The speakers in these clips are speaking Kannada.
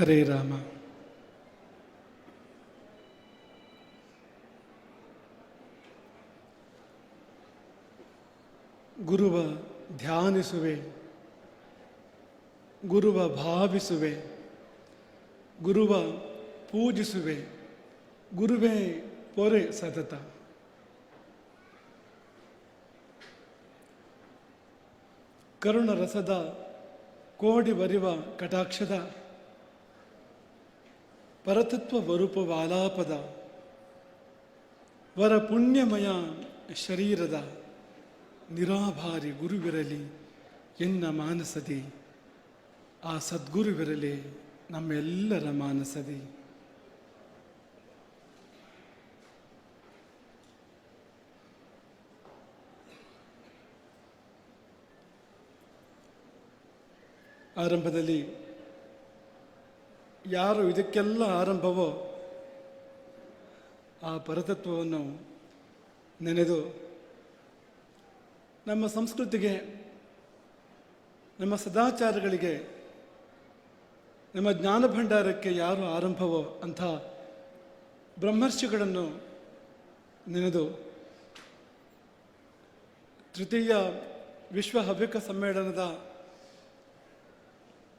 ಹರೇ ರಾಮ. ಗುರುವ ಧ್ಯಾನಿಸುವೆ, ಗುರುವ ಭಾವಿಸುವೆ, ಗುರುವ ಪೂಜಿಸುವೆ, ಗುರುವೇ ಪೊರೆ ಸತತ. ಕರುಣರಸದ ಕೋಡಿ ಬರಿವ ಕಟಾಕ್ಷದ ಪರತತ್ವ ವರೂಪವಾಲಾಪದ ವರ ಪುಣ್ಯಮಯ ಶರೀರದ ನಿರಾಭಾರಿ ಗುರುವಿರಲಿ ಎನ್ನ ಮಾನಸದಿ. ಆ ಸದ್ಗುರುವಿರಲಿ ನಮ್ಮೆಲ್ಲರ ಮಾನಸದಿ. ಆರಂಭದಲ್ಲಿ ಯಾರು ಇದಕ್ಕೆಲ್ಲ ಆರಂಭವೋ ಆ ಪರತತ್ವವನ್ನು ನೆನೆದು ನಮ್ಮ ಸಂಸ್ಕೃತಿಗೆ, ನಮ್ಮ ಸದಾಚಾರಗಳಿಗೆ, ನಮ್ಮ ಜ್ಞಾನ ಭಂಡಾರಕ್ಕೆ ಯಾರು ಆರಂಭವೋ ಅಂಥ ಬ್ರಹ್ಮರ್ಷಿಗಳನ್ನು ನೆನೆದು ತೃತೀಯ ವಿಶ್ವ ಹವ್ಯಕ ಸಮ್ಮೇಳನದ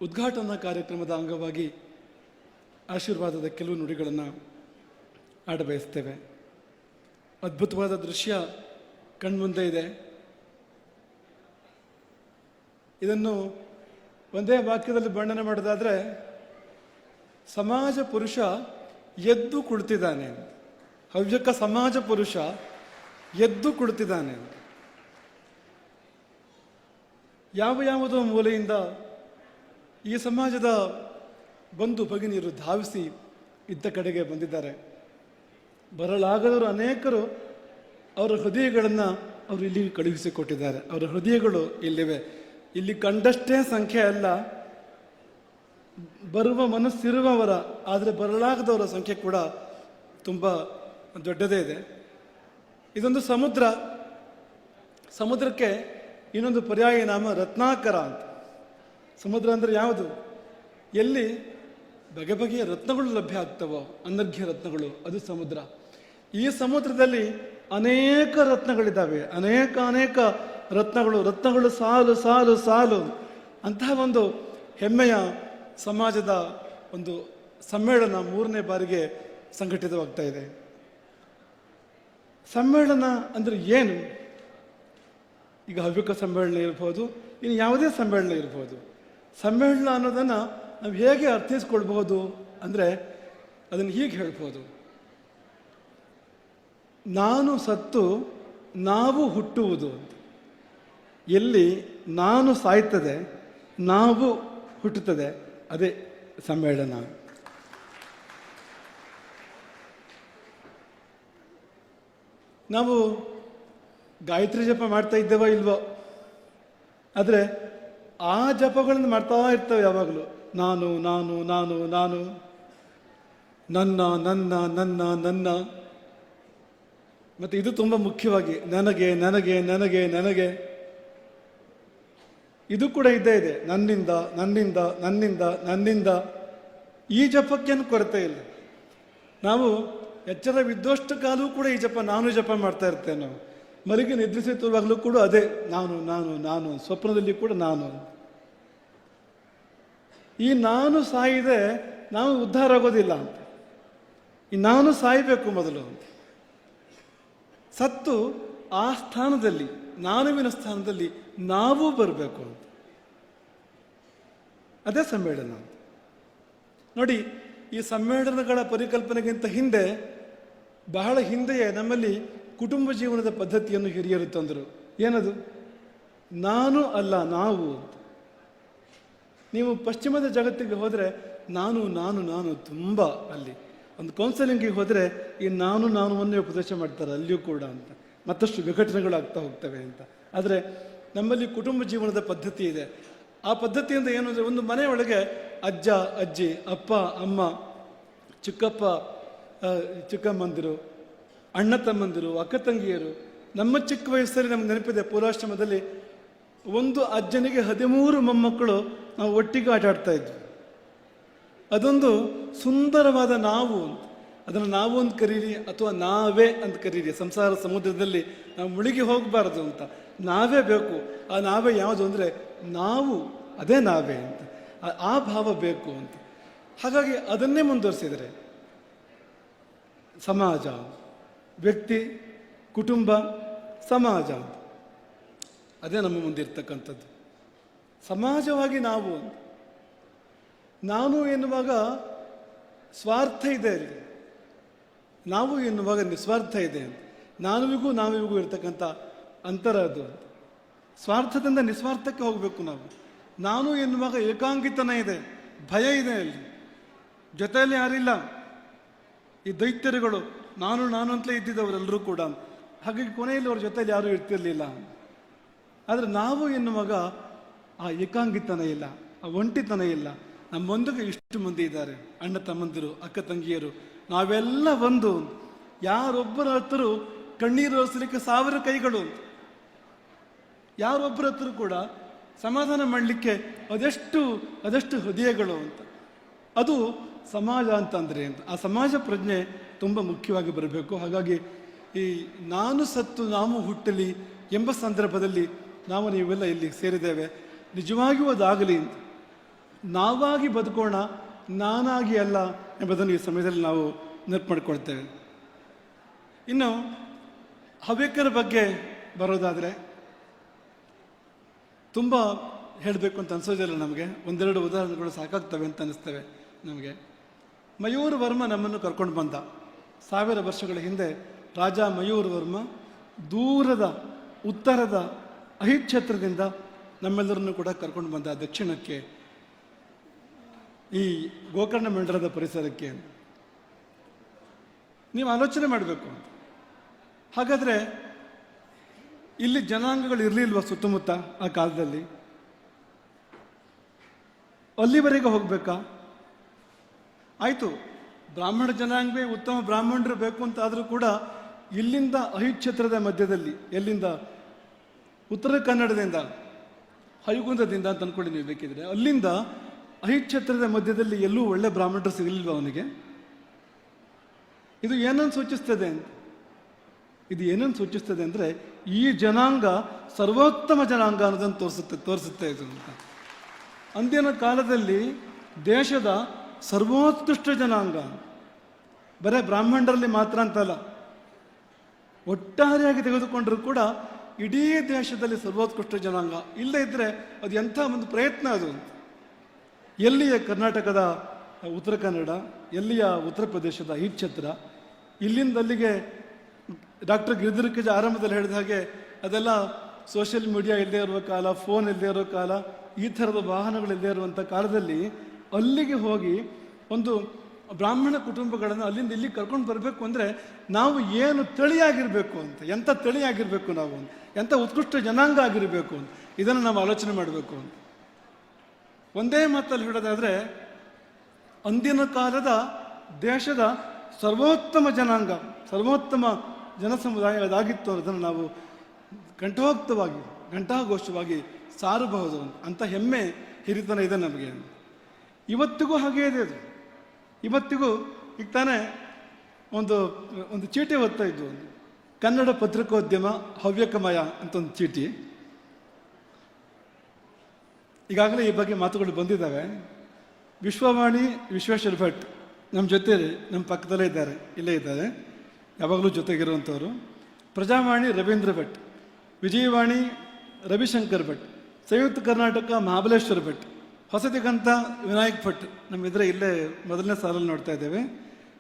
ಉದ್ಘಾಟನಾ ಕಾರ್ಯಕ್ರಮದ ಅಂಗವಾಗಿ ಆಶೀರ್ವಾದದ ಕೆಲವು ನುಡಿಗಳನ್ನು ಆಡಬಯಸ್ತೇವೆ. ಅದ್ಭುತವಾದ ದೃಶ್ಯ ಕಣ್ಮುಂದೆ ಇದೆ. ಇದನ್ನು ಒಂದೇ ವಾಕ್ಯದಲ್ಲಿ ವರ್ಣನೆ ಮಾಡೋದಾದರೆ, ಸಮಾಜ ಪುರುಷ ಎದ್ದು ಕುಳಿತಿದ್ದಾನೆ ಹವ್ಯಕ ಸಮಾಜ ಪುರುಷ ಎದ್ದು ಕುಳಿತಿದ್ದಾನೆ ಯಾವ ಯಾವುದೋ ಮೂಲೆಯಿಂದ ಈ ಸಮಾಜದ ಬಂಧು ಭಗಿನಿಯರು ಧಾವಿಸಿ ಇದ್ದ ಕಡೆಗೆ ಬಂದಿದ್ದಾರೆ. ಬರಲಾಗದವರು ಅನೇಕರು ಅವರ ಹೃದಯಗಳನ್ನು ಅವರು ಇಲ್ಲಿ ಕಳುಹಿಸಿಕೊಟ್ಟಿದ್ದಾರೆ. ಅವರ ಹೃದಯಗಳು ಇಲ್ಲಿವೆ. ಇಲ್ಲಿ ಕಂಡಷ್ಟೇ ಸಂಖ್ಯೆ ಅಲ್ಲ. ಬರುವ ಮನಸ್ಸಿರುವವರ, ಆದರೆ ಬರಲಾಗದವರ ಸಂಖ್ಯೆ ಕೂಡ ತುಂಬ ದೊಡ್ಡದೇ ಇದೆ. ಇದೊಂದು ಸಮುದ್ರ. ಸಮುದ್ರಕ್ಕೆ ಇನ್ನೊಂದು ಪರ್ಯಾಯ ನಾಮ ರತ್ನಾಕರ ಅಂತ. ಸಮುದ್ರ ಅಂದರೆ ಯಾವುದು? ಎಲ್ಲಿ ಬಗೆ ಬಗೆಯ ರತ್ನಗಳು ಲಭ್ಯ ಆಗ್ತವೋ ಅನರ್ಘ್ಯ ರತ್ನಗಳು, ಅದು ಸಮುದ್ರ. ಈ ಸಮುದ್ರದಲ್ಲಿ ಅನೇಕ ರತ್ನಗಳಿದ್ದಾವೆ. ಅನೇಕ ಅನೇಕ ರತ್ನಗಳು ರತ್ನಗಳು ಸಾಲು ಸಾಲು ಸಾಲು. ಅಂತಹ ಒಂದು ಹೆಮ್ಮೆಯ ಸಮಾಜದ ಒಂದು ಸಮ್ಮೇಳನ ಮೂರನೇ ಬಾರಿಗೆ ಸಂಘಟಿತವಾಗ್ತಾ ಇದೆ. ಸಮ್ಮೇಳನ ಅಂದರೆ ಏನು? ಈಗ ಹವ್ಯಕ ಸಮ್ಮೇಳನ ಇರ್ಬೋದು, ಇನ್ನು ಯಾವುದೇ ಸಮ್ಮೇಳನ ಇರ್ಬೋದು. ಸಮ್ಮೇಳನ ಅನ್ನೋದನ್ನು ನಾವು ಹೇಗೆ ಅರ್ಥೈಸ್ಕೊಳ್ಬಹುದು ಅಂದರೆ ಅದನ್ನು ಹೀಗೆ ಹೇಳ್ಬೋದು. ನಾನು ಸತ್ತು, ನಾವು ಹುಟ್ಟುವುದು ಎಲ್ಲಿ ನಾನು ಸಾಯ್ತದೆ, ನಾವು ಹುಟ್ಟುತ್ತದೆ, ಅದೇ ಸಮ್ಮೇಳನ. ನಾವು ಗಾಯತ್ರಿ ಜಪ ಮಾಡ್ತಾ ಇದ್ದೇವೋ ಇಲ್ವೋ? ಆದರೆ ಆ ಜಪಗಳನ್ನು ಮಾಡ್ತಾ ಇರ್ತವೆ ಯಾವಾಗಲೂ. ನಾನು ನಾನು ನಾನು ನಾನು. ನನ್ನ ನನ್ನ ನನ್ನ ನನ್ನ. ಮತ್ತು ಇದು ತುಂಬ ಮುಖ್ಯವಾಗಿ ನನಗೆ ನನಗೆ ನನಗೆ ನನಗೆ. ಇದು ಕೂಡ ಇದ್ದೇ ಇದೆ. ನನ್ನಿಂದ ನನ್ನಿಂದ ನನ್ನಿಂದ ನನ್ನಿಂದ. ಈ ಜಪಕ್ಕೇನು ಕೊರತೆ ಇಲ್ಲ. ನಾವು ಎಚ್ಚರ ವಿದ್ವಷ್ಟು ಕಾಲೂ ಕೂಡ ಈ ಜಪ, ನಾನು ಜಪ ಮಾಡ್ತಾ ಇರ್ತೇವೆ ನಾವು. ಮಲಗಿ ನಿದ್ರಿಸುತ್ತಿರುವಾಗಲೂ ಕೂಡ ಅದೇ, ನಾನು ನಾನು ನಾನು, ಸ್ವಪ್ನದಲ್ಲಿ ಕೂಡ ನಾನು ಈ ನಾನು ಸಾಯಿದೆ, ನಾವು ಉದ್ಧಾರ ಆಗೋದಿಲ್ಲ ಅಂತ. ಈ ನಾನು ಸಾಯಬೇಕು ಮೊದಲು. ಅಂತ ಸತ್ತು ಆ ಸ್ಥಾನದಲ್ಲಿ, ನಾನುವಿನ ಸ್ಥಾನದಲ್ಲಿ ನಾವು ಬರಬೇಕು ಅಂತ. ಅದೇ ಸಮ್ಮೇಳನ ನೋಡಿ, ಈ ಸಮ್ಮೇಳನಗಳ ಪರಿಕಲ್ಪನೆಗಿಂತ ಹಿಂದೆ, ಬಹಳ ಹಿಂದೆಯೇ ನಮ್ಮಲ್ಲಿ ಕುಟುಂಬ ಜೀವನದ ಪದ್ಧತಿಯನ್ನು ಹಿರಿಯರು ತಂದರು. ಏನದು? ನಾನು ಅಲ್ಲ, ನಾವು ಅಂತ. ನೀವು ಪಶ್ಚಿಮದ ಜಗತ್ತಿಗೆ ಹೋದರೆ ನಾನು ನಾನು ನಾನು ತುಂಬ ಅಲ್ಲಿ. ಒಂದು ಕೌನ್ಸಿಲಿಂಗಿಗೆ ಹೋದರೆ ಈ ನಾನು ನಾನುವನ್ನೇ ಉಪದೇಶ ಮಾಡ್ತಾರೆ ಅಲ್ಲಿಯೂ ಕೂಡ ಅಂತ. ಮತ್ತಷ್ಟು ವಿಘಟನೆಗಳು ಆಗ್ತಾ ಹೋಗ್ತವೆ ಅಂತ. ಆದರೆ ನಮ್ಮಲ್ಲಿ ಕುಟುಂಬ ಜೀವನದ ಪದ್ಧತಿ ಇದೆ. ಆ ಪದ್ಧತಿಯಿಂದ ಏನು ಅಂದರೆ ಒಂದು ಮನೆಯೊಳಗೆ ಅಜ್ಜ, ಅಜ್ಜಿ, ಅಪ್ಪ, ಅಮ್ಮ, ಚಿಕ್ಕಪ್ಪ ಚಿಕ್ಕಮ್ಮಂದಿರು, ಅಣ್ಣ ತಮ್ಮಂದಿರು, ಅಕ್ಕ ತಂಗಿಯರು, ನಮ್ಮ ಚಿಕ್ಕ ವಯಸ್ಸಲ್ಲಿ ನಮ್ಗೆ ನೆನಪಿದೆ ಪೂರ್ವಾಶ್ರಮದಲ್ಲಿ ಒಂದು ಅಜ್ಜನಿಗೆ ಹದಿಮೂರು ಮೊಮ್ಮಕ್ಕಳು ನಾವು ಒಟ್ಟಿಗೆ ಆಟ ಆಡ್ತಾ ಇದ್ವಿ. ಅದೊಂದು ಸುಂದರವಾದ ನಾವು ಅಂತ. ಅದನ್ನು ನಾವು ಅಂತ ಕರೀರಿ ಅಥವಾ ನಾವೇ ಅಂತ ಕರೀರಿ. ಸಂಸಾರ ಸಮುದ್ರದಲ್ಲಿ ನಾವು ಮುಳುಗಿ ಹೋಗಬಾರ್ದು ಅಂತ. ನಾವೇ ಬೇಕು. ಆ ನಾವೇ ಯಾವುದು ಅಂದರೆ ನಾವು, ಅದೇ ನಾವೇ ಅಂತ. ಆ- ಭಾವ ಬೇಕು ಅಂತ. ಹಾಗಾಗಿ ಅದನ್ನೇ ಮುಂದುವರಿಸಿದರೆ ಸಮಾಜ, ವ್ಯಕ್ತಿ, ಕುಟುಂಬ, ಸಮಾಜ ಅದೇ ನಮ್ಮ ಮುಂದೆ ಇರ್ತಕ್ಕಂಥದ್ದು ಸಮಾಜವಾಗಿ ನಾವು ನಾನು ಎನ್ನುವಾಗ ಸ್ವಾರ್ಥ ಇದೆ ಅಲ್ಲಿ. ನಾವು ಎನ್ನುವಾಗ ನಿಸ್ವಾರ್ಥ ಇದೆ ನಾನುವಿಗೂ ನಾವಿಗೂ ಇರ್ತಕ್ಕಂಥ ಅಂತರ ಅದು ಸ್ವಾರ್ಥದಿಂದ ನಿಸ್ವಾರ್ಥಕ್ಕೆ ಹೋಗಬೇಕು ನಾವು. ನಾನು ಎನ್ನುವಾಗ ಏಕಾಂಗಿತನ ಇದೆ, ಭಯ ಇದೆ ಅಲ್ಲಿ. ಜೊತೆಯಲ್ಲಿ ಯಾರಿಲ್ಲ. ಈ ದೈತ್ಯರುಗಳು, ನಾನು ನಾನು ಅಂತಲೇ ಇದ್ದಿದ್ದವರೆಲ್ಲರೂ ಕೂಡ ಹಾಗಾಗಿ ಕೊನೆಯಲ್ಲಿ ಅವ್ರ ಜೊತೆಯಲ್ಲಿ ಯಾರೂ ಇರ್ತಿರ್ಲಿಲ್ಲ ಆದರೆ ನಾವು ಎನ್ನುವಾಗ ಆ ಏಕಾಂಗಿತನ ಇಲ್ಲ, ಆ ಒಂಟಿತನ ಇಲ್ಲ. ನಮ್ಮೊಂದಿಗೆ ಇಷ್ಟು ಮಂದಿ ಇದ್ದಾರೆ, ಅಣ್ಣ ತಮ್ಮಂದಿರು, ಅಕ್ಕ ತಂಗಿಯರು. ನಾವೆಲ್ಲ ಒಂದು. ಯಾರೊಬ್ಬರ ಹತ್ರ ಕಣ್ಣೀರು ಒರೆಸಲಿಕ್ಕೆ ಸಾವಿರ ಕೈಗಳು. ಯಾರೊಬ್ಬರ ಹತ್ರ ಕೂಡ ಸಮಾಧಾನ ಮಾಡಲಿಕ್ಕೆ ಅದೆಷ್ಟು ಅದೆಷ್ಟು ಹೃದಯಗಳು ಅಂತ. ಅದು ಸಮಾಜ ಅಂತಂದ್ರೆ ಅಂತ. ಆ ಸಮಾಜ ಪ್ರಜ್ಞೆ ತುಂಬ ಮುಖ್ಯವಾಗಿ ಬರಬೇಕು. ಹಾಗಾಗಿ ಈ ನಾನು ಸತ್ತು ನಾವು ಹುಟ್ಟಲಿ ಎಂಬ ಸಂದರ್ಭದಲ್ಲಿ ನಾವು ನೀವೆಲ್ಲ ಇಲ್ಲಿ ಸೇರಿದ್ದೇವೆ. ನಿಜವಾಗಿಯೂ ಅದಾಗಲಿ ಅಂತ. ನಾವಾಗಿ ಬದುಕೋಣ, ನಾನಾಗಿ ಅಲ್ಲ ಎಂಬುದನ್ನು ಈ ಸಮಯದಲ್ಲಿ ನಾವು ನೆನಪು ಮಾಡಿಕೊಳ್ತೇವೆ ಇನ್ನು ಹವ್ಯಕರ ಬಗ್ಗೆ ಬರೋದಾದರೆ ತುಂಬ ಹೇಳಬೇಕು ಅಂತ ಅನಿಸೋದಿಲ್ಲ ನಮಗೆ. ಒಂದೆರಡು ಉದಾಹರಣೆಗಳು ಸಾಕಾಗ್ತವೆ ಅಂತ ಅನ್ನಿಸ್ತವೆ ನಮಗೆ. ಮಯೂರ್ ವರ್ಮ ನಮ್ಮನ್ನು ಕರ್ಕೊಂಡು ಬಂದ. ಸಾವಿರ ವರ್ಷಗಳ ಹಿಂದೆ ರಾಜ ಮಯೂರ್ ವರ್ಮ ದೂರದ, ಉತ್ತರದ ಅಹಿಕ್ಷೇತ್ರದಿಂದ ನಮ್ಮೆಲ್ಲರನ್ನು ಕೂಡ ಕರ್ಕೊಂಡು ಬಂದ ದಕ್ಷಿಣಕ್ಕೆ ಈ ಗೋಕರ್ಣ ಮಂಡಲದ ಪರಿಸರಕ್ಕೆ. ನೀವು ಆಲೋಚನೆ ಮಾಡಬೇಕು. ಹಾಗಾದರೆ ಇಲ್ಲಿ ಜನಾಂಗಗಳು ಇರಲಿಲ್ವ ಸುತ್ತಮುತ್ತ ಆ ಕಾಲದಲ್ಲಿ? ಅಲ್ಲಿವರೆಗೆ ಹೋಗಬೇಕಾ? ಆಯಿತು, ಬ್ರಾಹ್ಮಣ ಜನಾಂಗವೇ ಉತ್ತಮ ಬ್ರಾಹ್ಮಣರು ಬೇಕು ಅಂತಾದರೂ ಕೂಡ ಇಲ್ಲಿಂದ ಅಹಿಕ್ಷೇತ್ರದ ಮಧ್ಯದಲ್ಲಿ, ಎಲ್ಲಿಂದ? ಉತ್ತರ ಕನ್ನಡದಿಂದ. ಹೈಗುಂದದಿಂದ ಅಂತ ಅಂದ್ಕೊಳ್ಳಿ ನೀವು ಬೇಕಿದ್ರೆ. ಅಲ್ಲಿಂದ ಅಹಿಕ್ಷೇತ್ರದ ಮಧ್ಯದಲ್ಲಿ ಎಲ್ಲೂ ಒಳ್ಳೆ ಬ್ರಾಹ್ಮಣರು ಸಿಗಲಿಲ್ವ ಅವನಿಗೆ? ಇದು ಏನನ್ನು ಸೂಚಿಸ್ತದೆ ಇದು ಏನನ್ನು ಸೂಚಿಸ್ತದೆ ಅಂದರೆ ಈ ಜನಾಂಗ ಸರ್ವೋತ್ತಮ ಜನಾಂಗ ಅನ್ನೋದನ್ನು ತೋರಿಸುತ್ತೆ ತೋರಿಸುತ್ತೆ ಇದು ಅಂತ. ಅಂದಿನ ಕಾಲದಲ್ಲಿ ದೇಶದ ಸರ್ವೋತ್ಕೃಷ್ಟ ಜನಾಂಗ, ಬರೇ ಬ್ರಾಹ್ಮಣರಲ್ಲಿ ಮಾತ್ರ ಅಂತಲ್ಲ, ಒಟ್ಟಾರೆಯಾಗಿ ತೆಗೆದುಕೊಂಡರೂ ಕೂಡ ಇಡೀ ದೇಶದಲ್ಲಿ ಸರ್ವೋತ್ಕೃಷ್ಟ ಜನಾಂಗ. ಇಲ್ಲದೇ ಇದ್ದರೆ ಅದು ಎಂಥ ಒಂದು ಪ್ರಯತ್ನ ಅದು ಎಲ್ಲಿಯ ಕರ್ನಾಟಕದ ಉತ್ತರ ಕನ್ನಡ, ಎಲ್ಲಿಯ ಉತ್ತರ ಪ್ರದೇಶದ ಈ ಛತ್ರ ಇಲ್ಲಿಂದ ಅಲ್ಲಿಗೆ ಡಾಕ್ಟರ್ ಗಿರಿಧರಕಜ ಆರಂಭದಲ್ಲಿ ಹೇಳಿದ ಹಾಗೆ ಅದೆಲ್ಲ ಸೋಷಿಯಲ್ ಮೀಡಿಯಾ ಇಲ್ಲದೆ ಇರುವ ಕಾಲ, ಫೋನ್ ಇಲ್ಲದೆ ಇರೋ ಕಾಲ, ಈ ಥರದ ವಾಹನಗಳು ಇಲ್ಲದೇ ಇರುವಂಥ ಕಾಲದಲ್ಲಿ ಅಲ್ಲಿಗೆ ಹೋಗಿ ಒಂದು ಬ್ರಾಹ್ಮಣ ಕುಟುಂಬಗಳನ್ನು ಅಲ್ಲಿಂದ ಇಲ್ಲಿ ಕರ್ಕೊಂಡು ಬರಬೇಕು ಅಂದರೆ ನಾವು ಏನು ತಳಿಯಾಗಿರಬೇಕು ಅಂತ, ಎಂಥ ತಳಿಯಾಗಿರಬೇಕು ನಾವು ಅಂತ. ಎಂಥ ಉತ್ಕೃಷ್ಟ ಜನಾಂಗ ಆಗಿರಬೇಕು ಅಂತ. ಇದನ್ನು ನಾವು ಆಲೋಚನೆ ಮಾಡಬೇಕು ಅಂತ. ಒಂದೇ ಮಾತಲ್ಲಿ ಹೇಳೋದಾದರೆ, ಅಂದಿನ ಕಾಲದ ದೇಶದ ಸರ್ವೋತ್ತಮ ಜನಾಂಗ, ಸರ್ವೋತ್ತಮ ಜನಸಮುದಾಯ ಅದಾಗಿತ್ತು ಅನ್ನೋದನ್ನು ನಾವು ಕಂಠೋಕ್ತವಾಗಿ ಘಂಟಾಘೋಷವಾಗಿ ಸಾರಬಹುದು ಅಂತ. ಹೆಮ್ಮೆ ಹಿರಿತನ ಇದೆ ನಮಗೆ. ಇವತ್ತಿಗೂ ಹಾಗೇ ಇದೆ ಅದು. ಇವತ್ತಿಗೂ ಈಗ ತಾನೇ ಒಂದು ಒಂದು ಚೀಟಿ ಓದ್ತಾ ಇದ್ದು ಒಂದು. ಕನ್ನಡ ಪತ್ರಿಕೋದ್ಯಮ ಹವ್ಯಕಮಯ ಅಂತ ಒಂದು ಚೀಟಿ. ಈಗಾಗಲೇ ಈ ಬಗ್ಗೆ ಮಾತುಗಳು ಬಂದಿದ್ದಾವೆ. ವಿಶ್ವವಾಣಿ, ವಿಶ್ವೇಶ್ವರ ಭಟ್ ನಮ್ಮ ಜೊತೆ ನಮ್ಮ ಪಕ್ಕದಲ್ಲೇ ಇದ್ದಾರೆ, ಇಲ್ಲೇ ಇದ್ದಾರೆ. ಯಾವಾಗಲೂ ಜೊತೆಗಿರುವಂಥವರು. ಪ್ರಜಾವಾಣಿ ರವೀಂದ್ರ ಭಟ್, ವಿಜಯವಾಣಿ ರವಿಶಂಕರ್ ಭಟ್, ಸಂಯುಕ್ತ ಕರ್ನಾಟಕ ಮಹಾಬಲೇಶ್ವರ ಭಟ್, ಹೊಸದಿಗಂತ ವಿನಾಯಕ್ ಭಟ್ ನಮ್ಮ ಎದುರೇ ಇಲ್ಲೇ ಮೊದಲನೇ ಸಾಲಲ್ಲಿ ನೋಡ್ತಾ ಇದ್ದೇವೆ.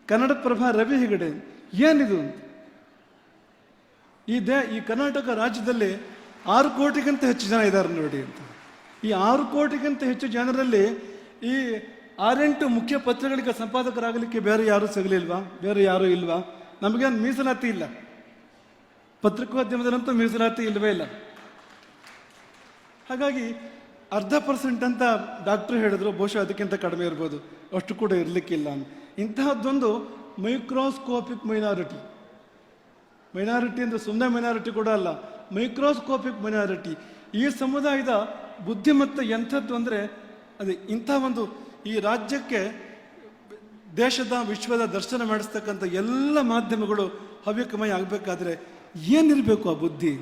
ಕನ್ನಡಪ್ರಭ ರವಿ ಹೆಗಡೆ, ಏನಿದು ಈ ದೇ, ಈ ಕರ್ನಾಟಕ ರಾಜ್ಯದಲ್ಲಿ ಆರು ಕೋಟಿಗಿಂತ ಹೆಚ್ಚು ಜನ ಇದ್ದಾರೆ ನೋಡಿ ಅಂತ. ಈ ಆರು ಕೋಟಿಗಿಂತ ಹೆಚ್ಚು ಜನರಲ್ಲಿ ಈ ಆರೆಂಟು ಮುಖ್ಯ ಪತ್ರಗಳಿಗೆ ಸಂಪಾದಕರಾಗಲಿಕ್ಕೆ ಬೇರೆ ಯಾರೂ ಸಿಗಲಿಲ್ವಾ? ಬೇರೆ ಯಾರೂ ಇಲ್ವಾ? ನಮಗೇನು ಮೀಸಲಾತಿ ಇಲ್ಲ. ಪತ್ರಿಕೋದ್ಯಮದಲ್ಲಂತೂ ಮೀಸಲಾತಿ ಇಲ್ಲವೇ ಇಲ್ಲ. ಹಾಗಾಗಿ ಅರ್ಧ ಪರ್ಸೆಂಟ್ ಅಂತ ಡಾಕ್ಟ್ರು ಹೇಳಿದ್ರು, ಬಹುಶಃ ಅದಕ್ಕಿಂತ ಕಡಿಮೆ ಇರ್ಬೋದು. ಅಷ್ಟು ಕೂಡ ಇರಲಿಕ್ಕಿಲ್ಲ ಇಂತಹದ್ದೊಂದು ಮೈಕ್ರೋಸ್ಕೋಪಿಕ್ ಮೈನಾರಿಟಿ. ಮೈನಾರಿಟಿ ಅಂದರೆ ಸುಮ್ಮನೆ ಮೈನಾರಿಟಿ ಕೂಡ ಅಲ್ಲ ಮೈಕ್ರೋಸ್ಕೋಪಿಕ್ ಮೈನಾರಿಟಿ ಈ ಸಮುದಾಯದ ಬುದ್ಧಿಮತ್ತ ಎಂಥದ್ದು ಅಂದರೆ ಅದೇ ಇಂಥ ಒಂದು ಈ ರಾಜ್ಯಕ್ಕೆ ದೇಶದ ವಿಶ್ವದ ದರ್ಶನ ಮಾಡಿಸ್ತಕ್ಕಂಥ ಎಲ್ಲ ಮಾಧ್ಯಮಗಳು ಹವ್ಯಕಮಯ ಆಗಬೇಕಾದ್ರೆ ಏನಿರಬೇಕು ಆ ಬುದ್ಧಿ?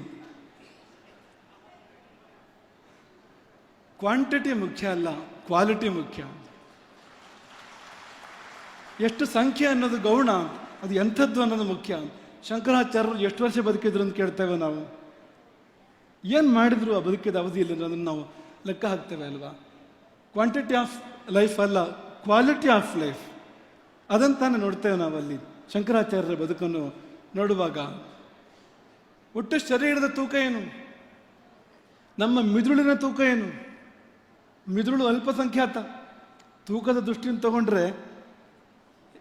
ಕ್ವಾಂಟಿಟಿ ಮುಖ್ಯ ಅಲ್ಲ ಕ್ವಾಲಿಟಿ ಮುಖ್ಯ. ಎಷ್ಟು ಸಂಖ್ಯೆ ಅನ್ನೋದು ಗೌಣ, ಅದು ಎಂಥದ್ದು ಅನ್ನೋದು ಮುಖ್ಯ. ಶಂಕರಾಚಾರ್ಯರು ಎಷ್ಟು ವರ್ಷ ಬದುಕಿದ್ರು ಅಂತ ಕೇಳ್ತೇವೆ ನಾವು. ಏನು ಮಾಡಿದ್ರು ಆ ಬದುಕಿದ ಅವಧಿಯಲ್ಲಿ ಅದನ್ನು ನಾವು ಲೆಕ್ಕ ಹಾಕ್ತೇವೆ ಅಲ್ವಾ? ಕ್ವಾಂಟಿಟಿ ಆಫ್ ಲೈಫ್ ಅಲ್ಲ ಕ್ವಾಲಿಟಿ ಆಫ್ ಲೈಫ್ ಅದಂತಾನೆ ನೋಡ್ತೇವೆ ನಾವಲ್ಲಿ ಶಂಕರಾಚಾರ್ಯರ ಬದುಕನ್ನು ನೋಡುವಾಗ. ಒಟ್ಟು ಶರೀರದ ತೂಕ ಏನು? ನಮ್ಮ ಮಿದುಳಿನ ತೂಕ ಏನು? ಮಿದುಳು ಅಲ್ಪಸಂಖ್ಯಾತ. ತೂಕದ ದೃಷ್ಟಿಯಿಂದ ತಗೊಂಡ್ರೆ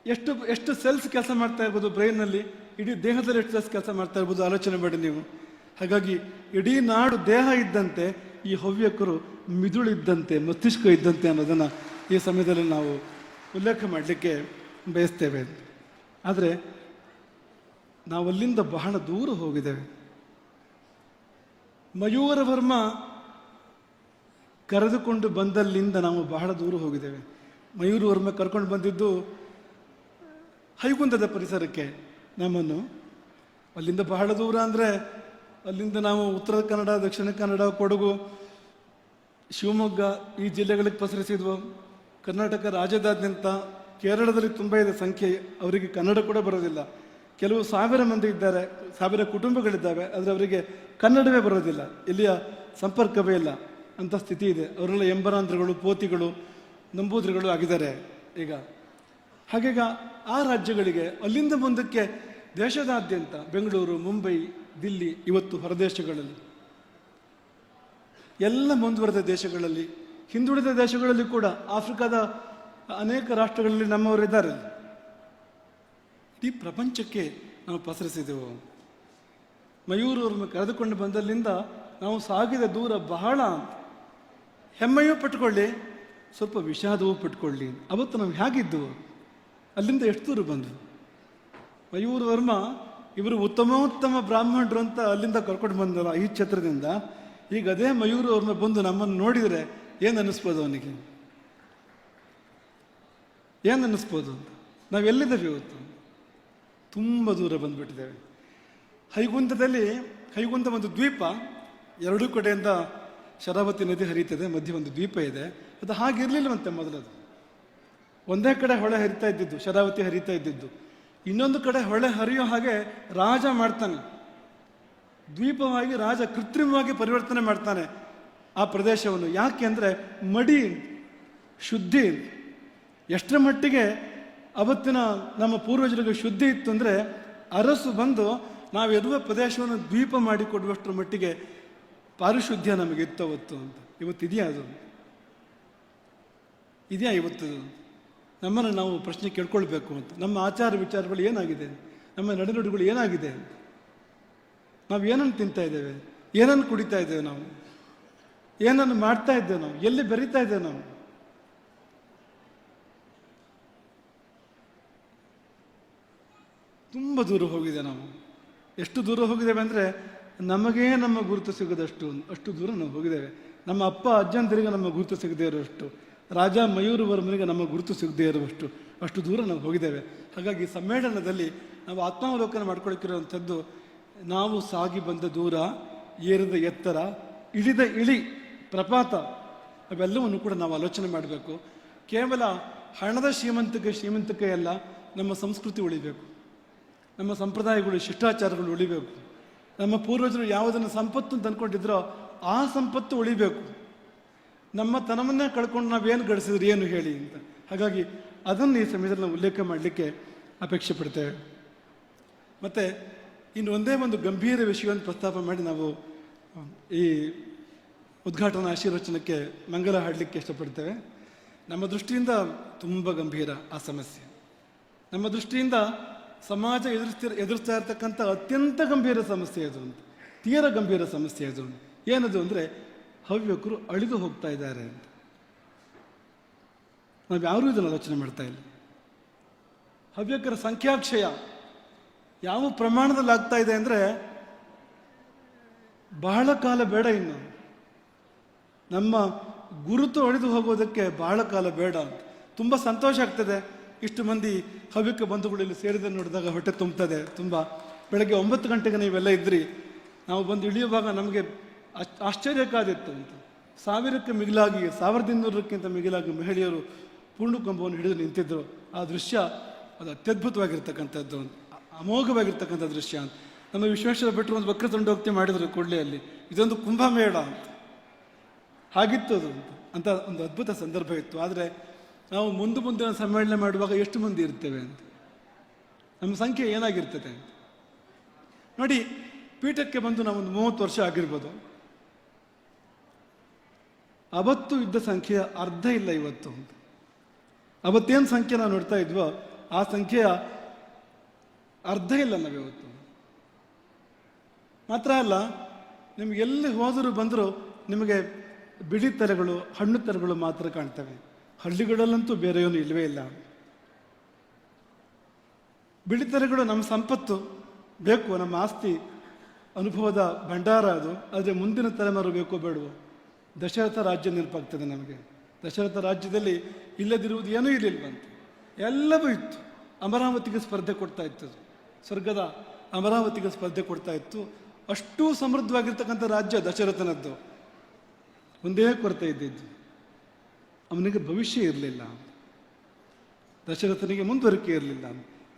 ಎಷ್ಟು ಎಷ್ಟು ಸೆಲ್ಸ್ ಕೆಲಸ ಮಾಡ್ತಾ ಇರ್ಬೋದು ಬ್ರೈನ್ನಲ್ಲಿ ಇಡೀ ದೇಹದಲ್ಲಿ ಸೆಲ್ಸ್ ಕೆಲಸ ಮಾಡ್ತಾ ಇರ್ಬೋದು, ಆಲೋಚನೆ ಮಾಡಿ ನೀವು. ಹಾಗಾಗಿ ಇಡೀ ನಾಡು ದೇಹ ಇದ್ದಂತೆ, ಈ ಹವ್ಯಕರು ಮಿದುಳಿದ್ದಂತೆ ಮಸ್ತಿಷ್ಕ ಇದ್ದಂತೆ ಅನ್ನೋದನ್ನು ಈ ಸಮಯದಲ್ಲಿ ನಾವು ಉಲ್ಲೇಖ ಮಾಡಲಿಕ್ಕೆ ಬಯಸ್ತೇವೆ. ಆದರೆ ನಾವಲ್ಲಿಂದ ಬಹಳ ದೂರ ಹೋಗಿದ್ದೇವೆ. ಮಯೂರ ವರ್ಮ ಕರೆದುಕೊಂಡು ಬಂದಲ್ಲಿಂದ ನಾವು ಬಹಳ ದೂರ ಹೋಗಿದ್ದೇವೆ. ಮಯೂರ ವರ್ಮ ಕರ್ಕೊಂಡು ಬಂದಿದ್ದು ಹೈಗುಂದದ ಪರಿಸರಕ್ಕೆ. ನಮ್ಮನ್ನು. ಅಲ್ಲಿಂದ ಬಹಳ ದೂರ ಅಂದರೆ ಅಲ್ಲಿಂದ ನಾವು ಉತ್ತರ ಕನ್ನಡ, ದಕ್ಷಿಣ ಕನ್ನಡ, ಕೊಡಗು, ಶಿವಮೊಗ್ಗ ಈ ಜಿಲ್ಲೆಗಳಿಗೆ ಪಸರಿಸಿದ್ವು. ಕರ್ನಾಟಕ ರಾಜ್ಯದಾದ್ಯಂತ ಕೇರಳದಲ್ಲಿ ತುಂಬ ಇದೆ ಸಂಖ್ಯೆ. ಅವರಿಗೆ ಕನ್ನಡ ಕೂಡ ಬರೋದಿಲ್ಲ. ಕೆಲವು ಸಾವಿರ ಮಂದಿ ಇದ್ದಾರೆ, ಸಾವಿರ ಕುಟುಂಬಗಳಿದ್ದಾವೆ, ಆದರೆ ಅವರಿಗೆ ಕನ್ನಡವೇ ಬರೋದಿಲ್ಲ. ಇಲ್ಲಿಯ ಸಂಪರ್ಕವೇ ಇಲ್ಲ. ಅಂತ ಸ್ಥಿತಿ ಇದೆ. ಅವರೆಲ್ಲ ಎಂಬರಾಂಧ್ರಗಳು ಪೋತಿಗಳು, ನಂಬೂದ್ರಿಗಳು ಆಗಿದ್ದಾರೆ ಈಗ. ಹಾಗೀಗ ಆ ರಾಜ್ಯಗಳಿಗೆ ಅಲ್ಲಿಂದ ಮುಂದಕ್ಕೆ ದೇಶದಾದ್ಯಂತ ಬೆಂಗಳೂರು, ಮುಂಬೈ, ದಿಲ್ಲಿ, ಇವತ್ತು ಹೊರದೇಶಗಳಲ್ಲಿ. ಎಲ್ಲ ಮುಂದುವರೆದ ದೇಶಗಳಲ್ಲಿ, ಹಿಂದುಳಿದ ದೇಶಗಳಲ್ಲಿ ಕೂಡ ಆಫ್ರಿಕಾದ ಅನೇಕ ರಾಷ್ಟ್ರಗಳಲ್ಲಿ ನಮ್ಮವರಿದ್ದಾರೆ ಇಡೀ ಪ್ರಪಂಚಕ್ಕೆ ನಾವು ಪಸರಿಸಿದೆವು. ಮಯೂರವ್ರನ್ನು ಕರೆದುಕೊಂಡು ಬಂದಲ್ಲಿಂದ ನಾವು ಸಾಗಿದ ದೂರ ಬಹಳ ಹೆಮ್ಮೆಯೂ ಪಟ್ಕೊಳ್ಳಿ ಸ್ವಲ್ಪ ವಿಷಾದವೂ ಪಟ್ಕೊಳ್ಳಿ ಅವತ್ತು ನಾವು ಹೇಗಿದ್ದವು ಅಲ್ಲಿಂದ ಎಷ್ಟು ದೂರ ಬಂದ್ವು? ಮಯೂರ್ ವರ್ಮ, ಇವರು ಉತ್ತಮೋತ್ತಮ ಬ್ರಾಹ್ಮಣರು ಅಂತ ಅಲ್ಲಿಂದ ಕರ್ಕೊಂಡು ಬಂದಲ್ಲ ಈ ಛತ್ರದಿಂದ ಈಗ ಅದೇ ಮಯೂರ್ ವರ್ಮ ಬಂದು ನಮ್ಮನ್ನು ನೋಡಿದರೆ ಏನು ಅನ್ನಿಸ್ಬೋದು ಅವನಿಗೆ? ಏನು ಅನ್ನಿಸ್ಬೋದು ಅಂತ? ನಾವು ಎಲ್ಲಿದ್ದೇವೆ ಇವತ್ತು? ತುಂಬ ದೂರ ಬಂದುಬಿಟ್ಟಿದ್ದೇವೆ. ಹೈಗುಂತದಲ್ಲಿ ಹೈಗುಂತ ಒಂದು ದ್ವೀಪ, ಎರಡೂ ಕಡೆಯಿಂದ ಶರಾವತಿ ನದಿ ಹರಿಯುತ್ತದೆ, ಮಧ್ಯೆ ಒಂದು ದ್ವೀಪ ಇದೆ. ಅದು ಹಾಗಿರ್ಲಿಲ್ಲವಂತೆ ಮೊದಲದು. ಒಂದೇ ಕಡೆ ಹೊಳೆ ಹರಿತಾ ಇದ್ದಿದ್ದು, ಶರಾವತಿ ಹರಿತಾ ಇದ್ದಿದ್ದು. ಇನ್ನೊಂದು ಕಡೆ ಹೊಳೆ ಹರಿಯೋ ಹಾಗೆ ರಾಜ ಮಾಡ್ತಾನೆ. ದ್ವೀಪವಾಗಿ ರಾಜ ಕೃತ್ರಿಮವಾಗಿ ಪರಿವರ್ತನೆ ಮಾಡ್ತಾನೆ ಆ ಪ್ರದೇಶವನ್ನು. ಯಾಕೆ ಅಂದರೆ ಮಡಿ ಶುದ್ಧಿ ಎಷ್ಟರ ಮಟ್ಟಿಗೆ ಅವತ್ತಿನ ನಮ್ಮ ಪೂರ್ವಜರಿಗೆ ಶುದ್ಧಿ ಇತ್ತು ಅಂದರೆ ಅರಸು ಬಂದು ನಾವಿರುವ ಪ್ರದೇಶವನ್ನು ದ್ವೀಪ ಮಾಡಿ ಕೊಡುವಷ್ಟರ ಮಟ್ಟಿಗೆ ಪಾರಿಶುದ್ಧ್ಯ ನಮಗೆ ಅವತ್ತು ಅಂತ. ಇವತ್ತಿದೆಯಾ ಅದು? ಇದೆಯಾ ಇವತ್ತು ನಮ್ಮನ್ನು ನಾವು ಪ್ರಶ್ನೆ ಕೇಳ್ಕೊಳ್ಬೇಕು ಅಂತ. ನಮ್ಮ ಆಚಾರ ವಿಚಾರಗಳು ಏನಾಗಿದೆ? ನಮ್ಮ ನಡೆನುಡಿಗಳು ಏನಾಗಿದೆ? ನಾವು ಏನನ್ನು ತಿಂತಾ ಇದ್ದೇವೆ? ಏನನ್ನು ಕುಡಿತಾ ಇದ್ದೇವೆ ನಾವು? ಏನನ್ನು ಮಾಡ್ತಾ ಇದ್ದೇವೆ ನಾವು? ಎಲ್ಲಿ ಬೆರೀತಾ ಇದ್ದೇವೆ ನಾವು? ತುಂಬ ದೂರ ಹೋಗಿದೆ ನಾವು. ಎಷ್ಟು ದೂರ ಹೋಗಿದ್ದೇವೆ ಅಂದರೆ ನಮಗೇ ನಮ್ಮ ಗುರುತು ಸಿಗದಷ್ಟು, ಅಷ್ಟು ದೂರ ನಾವು ಹೋಗಿದ್ದೇವೆ. ನಮ್ಮ ಅಪ್ಪ ಅಜ್ಜಂದಿರಿಗೆ ನಮ್ಮ ಗುರುತು ಸಿಗದೇ ಇರುವಷ್ಟು ರಾಜ ಮಯೂರವರ್ಮನಿಗೆ ನಮ್ಮ ಗುರುತು ಸಿಗದೇ ಇರುವಷ್ಟು, ಅಷ್ಟು ದೂರ ನಾವು ಹೋಗಿದ್ದೇವೆ. ಹಾಗಾಗಿ ಸಮ್ಮೇಳನದಲ್ಲಿ ನಾವು ಆತ್ಮಾವಲೋಕನ ಮಾಡ್ಕೊಳಕಿರುವಂಥದ್ದು ನಾವು ಸಾಗಿ ಬಂದ ದೂರ, ಏರಿದ ಎತ್ತರ, ಇಳಿದ ಇಳಿ, ಪ್ರಪಾತ, ಅವೆಲ್ಲವನ್ನು ಕೂಡ ನಾವು ಆಲೋಚನೆ ಮಾಡಬೇಕು. ಕೇವಲ ಹಣದ ಶ್ರೀಮಂತಿಕೆ ಶ್ರೀಮಂತಿಕೆ ಅಲ್ಲ, ನಮ್ಮ ಸಂಸ್ಕೃತಿ ಉಳಿಬೇಕು. ನಮ್ಮ ಸಂಪ್ರದಾಯಗಳು, ಶಿಷ್ಟಾಚಾರಗಳು ಉಳಿಬೇಕು. ನಮ್ಮ ಪೂರ್ವಜರು ಯಾವುದನ್ನು ಸಂಪತ್ತು ಅಂತ ಅಂದ್ಕೊಂಡಿದ್ರೋ ಆ ಸಂಪತ್ತು ಉಳಿಬೇಕು. ನಮ್ಮ ತನವನ್ನೇ ಕಳ್ಕೊಂಡು ನಾವೇನು ಗಳಿಸಿದ್ರೆ ಏನು ಹೇಳಿ ಅಂತ. ಹಾಗಾಗಿ ಅದನ್ನು ಈ ಸಮಯದಲ್ಲಿ ನಾವು ಉಲ್ಲೇಖ ಮಾಡಲಿಕ್ಕೆ ಅಪೇಕ್ಷೆ ಪಡ್ತೇವೆ. ಮತ್ತು ಇನ್ನು ಒಂದೇ ಒಂದು ಗಂಭೀರ ವಿಷಯವನ್ನು ಪ್ರಸ್ತಾಪ ಮಾಡಿ ನಾವು ಈ ಉದ್ಘಾಟನಾ ಆಶೀರ್ವಚನಕ್ಕೆ ಮಂಗಲ ಹಾಡಲಿಕ್ಕೆ ಇಷ್ಟಪಡ್ತೇವೆ. ನಮ್ಮ ದೃಷ್ಟಿಯಿಂದ ತುಂಬ ಗಂಭೀರ ಆ ಸಮಸ್ಯೆ. ನಮ್ಮ ದೃಷ್ಟಿಯಿಂದ ಸಮಾಜ ಎದುರಿಸ್ತಿರ, ಎದುರಿಸ್ತಾ ಇರತಕ್ಕಂಥ ಅತ್ಯಂತ ಗಂಭೀರ ಸಮಸ್ಯೆ ಅದು ಅಂತ. ತೀರ ಗಂಭೀರ ಸಮಸ್ಯೆ ಅದು ಏನದು ಅಂದರೆ ಹವ್ಯಕರು ಅಳಿದು ಹೋಗ್ತಾ ಇದ್ದಾರೆ ಅಂತ. ನಾವು ಯಾರೂ ಇದನ್ನು ಆಲೋಚನೆ ಮಾಡ್ತಾ ಇಲ್ಲ. ಹವ್ಯಕರ ಸಂಖ್ಯಾಕ್ಷಯ ಯಾವ ಪ್ರಮಾಣದಲ್ಲಿ ಆಗ್ತಾ ಇದೆ ಅಂದರೆ ಬಹಳ ಕಾಲ ಬೇಡ ಇನ್ನು. ನಮ್ಮ ಗುರುತು ಅಳಿದು ಹೋಗೋದಕ್ಕೆ ಬಹಳ ಕಾಲ ಬೇಡ ಅಂತ. ತುಂಬ ಸಂತೋಷ ಆಗ್ತದೆ. ಇಷ್ಟು ಮಂದಿ ಹವ್ಯಕ ಬಂಧುಗಳಲ್ಲಿ ಸೇರಿದ ನೋಡಿದಾಗ ಹೊಟ್ಟೆ ತುಂಬ್ತದೆ. ತುಂಬ ಬೆಳಗ್ಗೆ ಒಂಬತ್ತು ಗಂಟೆಗೆ ನೀವೆಲ್ಲ ಇದ್ರಿ. ನಾವು ಬಂದು ಇಳಿಯುವಾಗ ನಮಗೆ ಆಶ್ಚರ್ಯಕ್ಕಾದಿತ್ತು ಅಂತ. ಸಾವಿರಕ್ಕೆ ಮಿಗಿಲಾಗಿ, ಸಾವಿರದ ಇನ್ನೂರಕ್ಕಿಂತ ಮಿಗಿಲಾಗಿ ಮಹಿಳೆಯರು ಪೂರ್ಣಕುಂಭವನ್ನು ಹಿಡಿದು ನಿಂತಿದ್ದರು ಆ ದೃಶ್ಯ ಅದು ಅತ್ಯದ್ಭುತವಾಗಿರ್ತಕ್ಕಂಥದ್ದು ಅಮೋಘವಾಗಿರ್ತಕ್ಕಂಥ ದೃಶ್ಯ ಅಂತ. ನಮ್ಮ ವಿಶ್ವೇಶ್ವರ ಭಟ್ರು ಒಂದು ವಕ್ರತುಂಡೋಕ್ತಿ ಮಾಡಿದರು ಕೊಡ್ಲಿಯಲ್ಲಿ ಇದೊಂದು ಕುಂಭಮೇಳ ಅಂತ. ಹಾಗಿತ್ತು ಅದು ಅಂತ. ಒಂದು ಅದ್ಭುತ ಸಂದರ್ಭ ಇತ್ತು. ಆದರೆ ನಾವು ಮುಂದೆ ಮುಂದಿನ ಸಮ್ಮೇಳನ ಮಾಡುವಾಗ ಎಷ್ಟು ಮಂದಿ ಇರ್ತೇವೆ ಅಂತ. ನಮ್ಮ ಸಂಖ್ಯೆ ಏನಾಗಿರ್ತದೆ ಅಂತ. ನೋಡಿ, ಪೀಠಕ್ಕೆ ಬಂದು ನಾವೊಂದು ಮೂವತ್ತು ವರ್ಷ ಆಗಿರ್ಬೋದು. ಅವತ್ತು ಇದ್ದ ಸಂಖ್ಯೆಯ ಅರ್ಧ ಇಲ್ಲ ಇವತ್ತು ಅವತ್ತೇನು ಸಂಖ್ಯೆ ನಾವು ನೋಡ್ತಾ ಇದ್ವೋ, ಆ ಸಂಖ್ಯೆಯ ಅರ್ಧ ಇಲ್ಲ ನಾವಿವತ್ತು. ಮಾತ್ರ ಅಲ್ಲ ನಿಮ್ಗೆ ಎಲ್ಲಿ ಹೋದರೂ ಬಂದರೂ ನಿಮಗೆ ಬಿಳಿ ತೆರೆಗಳು, ಹಣ್ಣು ತೆರೆಗಳು ಮಾತ್ರ ಕಾಣ್ತವೆ. ಹಳ್ಳಿಗಳಲ್ಲಂತೂ ಬೇರೆಯವನು ಇಲ್ಲವೇ ಇಲ್ಲ. ಬಿಳಿ ತೆರೆಗಳು ನಮ್ಮ ಸಂಪತ್ತು, ಬೇಕು, ನಮ್ಮ ಆಸ್ತಿ, ಅನುಭವದ ಭಂಡಾರ ಅದು. ಆದರೆ ಮುಂದಿನ ತಲೆಮಾರು ಬೇಕೋ ಬೇಡವೋ? ದಶರಥ ರಾಜ್ಯ ನೆನಪಾಗ್ತದೆ ನಮಗೆ. ದಶರಥ ರಾಜ್ಯದಲ್ಲಿ ಇಲ್ಲದಿರುವುದು ಏನೂ ಇರಲಿಲ್ವಂತೆ ಎಲ್ಲವೂ ಇತ್ತು. ಅಮರಾವತಿಗೆ ಸ್ಪರ್ಧೆ ಕೊಡ್ತಾ ಇತ್ತು ಸ್ವರ್ಗದ ಅಮರಾವತಿಗೆ ಸ್ಪರ್ಧೆ ಕೊಡ್ತಾ ಇತ್ತು. ಅಷ್ಟೂ ಸಮೃದ್ಧವಾಗಿರ್ತಕ್ಕಂಥ ರಾಜ್ಯ ದಶರಥನದ್ದು. ಒಂದೇ ಕೊರತೆ ಇದ್ದಿದ್ದು. ಅವನಿಗೆ ಭವಿಷ್ಯ ಇರಲಿಲ್ಲ ದಶರಥನಿಗೆ ಮುಂದುವರಿಕೆ ಇರಲಿಲ್ಲ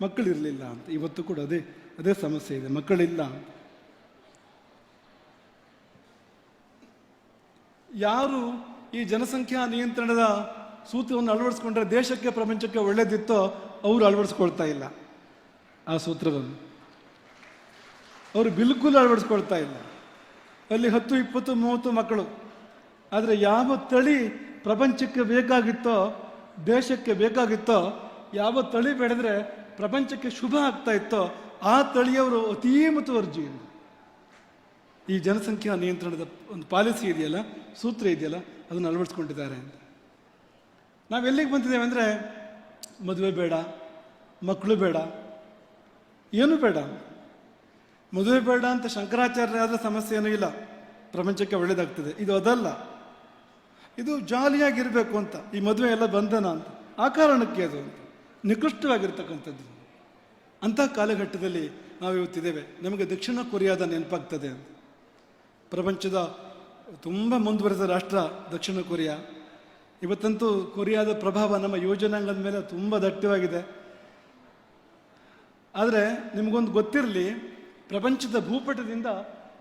ಮಕ್ಕಳಿರಲಿಲ್ಲ ಅಂತ. ಇವತ್ತು ಕೂಡ ಅದೇ ಅದೇ ಸಮಸ್ಯೆ ಇದೆ. ಮಕ್ಕಳಿಲ್ಲ ಯಾರು ಈ ಜನಸಂಖ್ಯಾ ನಿಯಂತ್ರಣದ ಸೂತ್ರವನ್ನು ಅಳವಡಿಸ್ಕೊಂಡ್ರೆ ದೇಶಕ್ಕೆ ಪ್ರಪಂಚಕ್ಕೆ ಒಳ್ಳೇದಿತ್ತೋ ಅವರು ಅಳವಡಿಸ್ಕೊಳ್ತಾ ಇಲ್ಲ ಆ ಸೂತ್ರವನ್ನು. ಅವರು ಬಿಲ್ಕುಲ್ ಅಳವಡಿಸ್ಕೊಳ್ತಾ ಇಲ್ಲ. ಅಲ್ಲಿ ಹತ್ತು, ಇಪ್ಪತ್ತು, ಮೂವತ್ತು ಮಕ್ಕಳು. ಆದರೆ ಯಾವ ತಳಿ ಪ್ರಪಂಚಕ್ಕೆ ಬೇಕಾಗಿತ್ತೋ, ದೇಶಕ್ಕೆ ಬೇಕಾಗಿತ್ತೋ, ಯಾವ ತಳಿ ಬೆಳೆದ್ರೆ ಪ್ರಪಂಚಕ್ಕೆ ಶುಭ ಆಗ್ತಾ ಇತ್ತೋ, ಆ ತಳಿಯವರು ಅತೀ ಮುತುವರ್ಜಿ ಈ ಜನಸಂಖ್ಯಾ ನಿಯಂತ್ರಣದ ಒಂದು ಪಾಲಿಸಿ ಇದೆಯಲ್ಲ, ಸೂತ್ರ ಇದೆಯಲ್ಲ, ಅದನ್ನು ಅಳವಡಿಸ್ಕೊಂಡಿದ್ದಾರೆ ನಾವು ಎಲ್ಲಿಗೆ ಬಂದಿದ್ದೇವೆ ಅಂದರೆ, ಮದುವೆ ಬೇಡ ಮಕ್ಕಳು ಬೇಡ, ಏನು ಬೇಡ. ಮದುವೆ ಬೇಡ ಅಂತ ಶಂಕರಾಚಾರ್ಯ ಆದರೆ ಸಮಸ್ಯೆ ಏನೂ ಇಲ್ಲ. ಪ್ರಪಂಚಕ್ಕೆ ಒಳ್ಳೇದಾಗ್ತದೆ. ಇದು ಅದಲ್ಲ. ಇದು ಜಾಲಿಯಾಗಿರಬೇಕು ಅಂತ. ಈ ಮದುವೆ ಎಲ್ಲ ಬಂಧನ ಅಂತ. ಆ ಕಾರಣಕ್ಕೆ ಅದು ಅಂತ. ನಿಕೃಷ್ಟವಾಗಿರ್ತಕ್ಕಂಥದ್ದು. ಅಂಥ ಕಾಲಘಟ್ಟದಲ್ಲಿ ನಾವು ಇವತ್ತಿದ್ದೇವೆ ನಮಗೆ ದಕ್ಷಿಣ ಕೊರಿಯಾದ ನೆನಪಾಗ್ತದೆ ಅಂತ. ಪ್ರಪಂಚದ ತುಂಬ ಮುಂದುವರೆದ ರಾಷ್ಟ್ರ ದಕ್ಷಿಣ ಕೊರಿಯಾ. ಇವತ್ತಂತೂ ಕೊರಿಯಾದ ಪ್ರಭಾವ ನಮ್ಮ ಯೋಜನಾಂಗದ ಮೇಲೆ ತುಂಬ ದಟ್ಟವಾಗಿದೆ. ಆದರೆ ನಿಮಗೊಂದು ಗೊತ್ತಿರಲಿ, ಪ್ರಪಂಚದ ಭೂಪಟದಿಂದ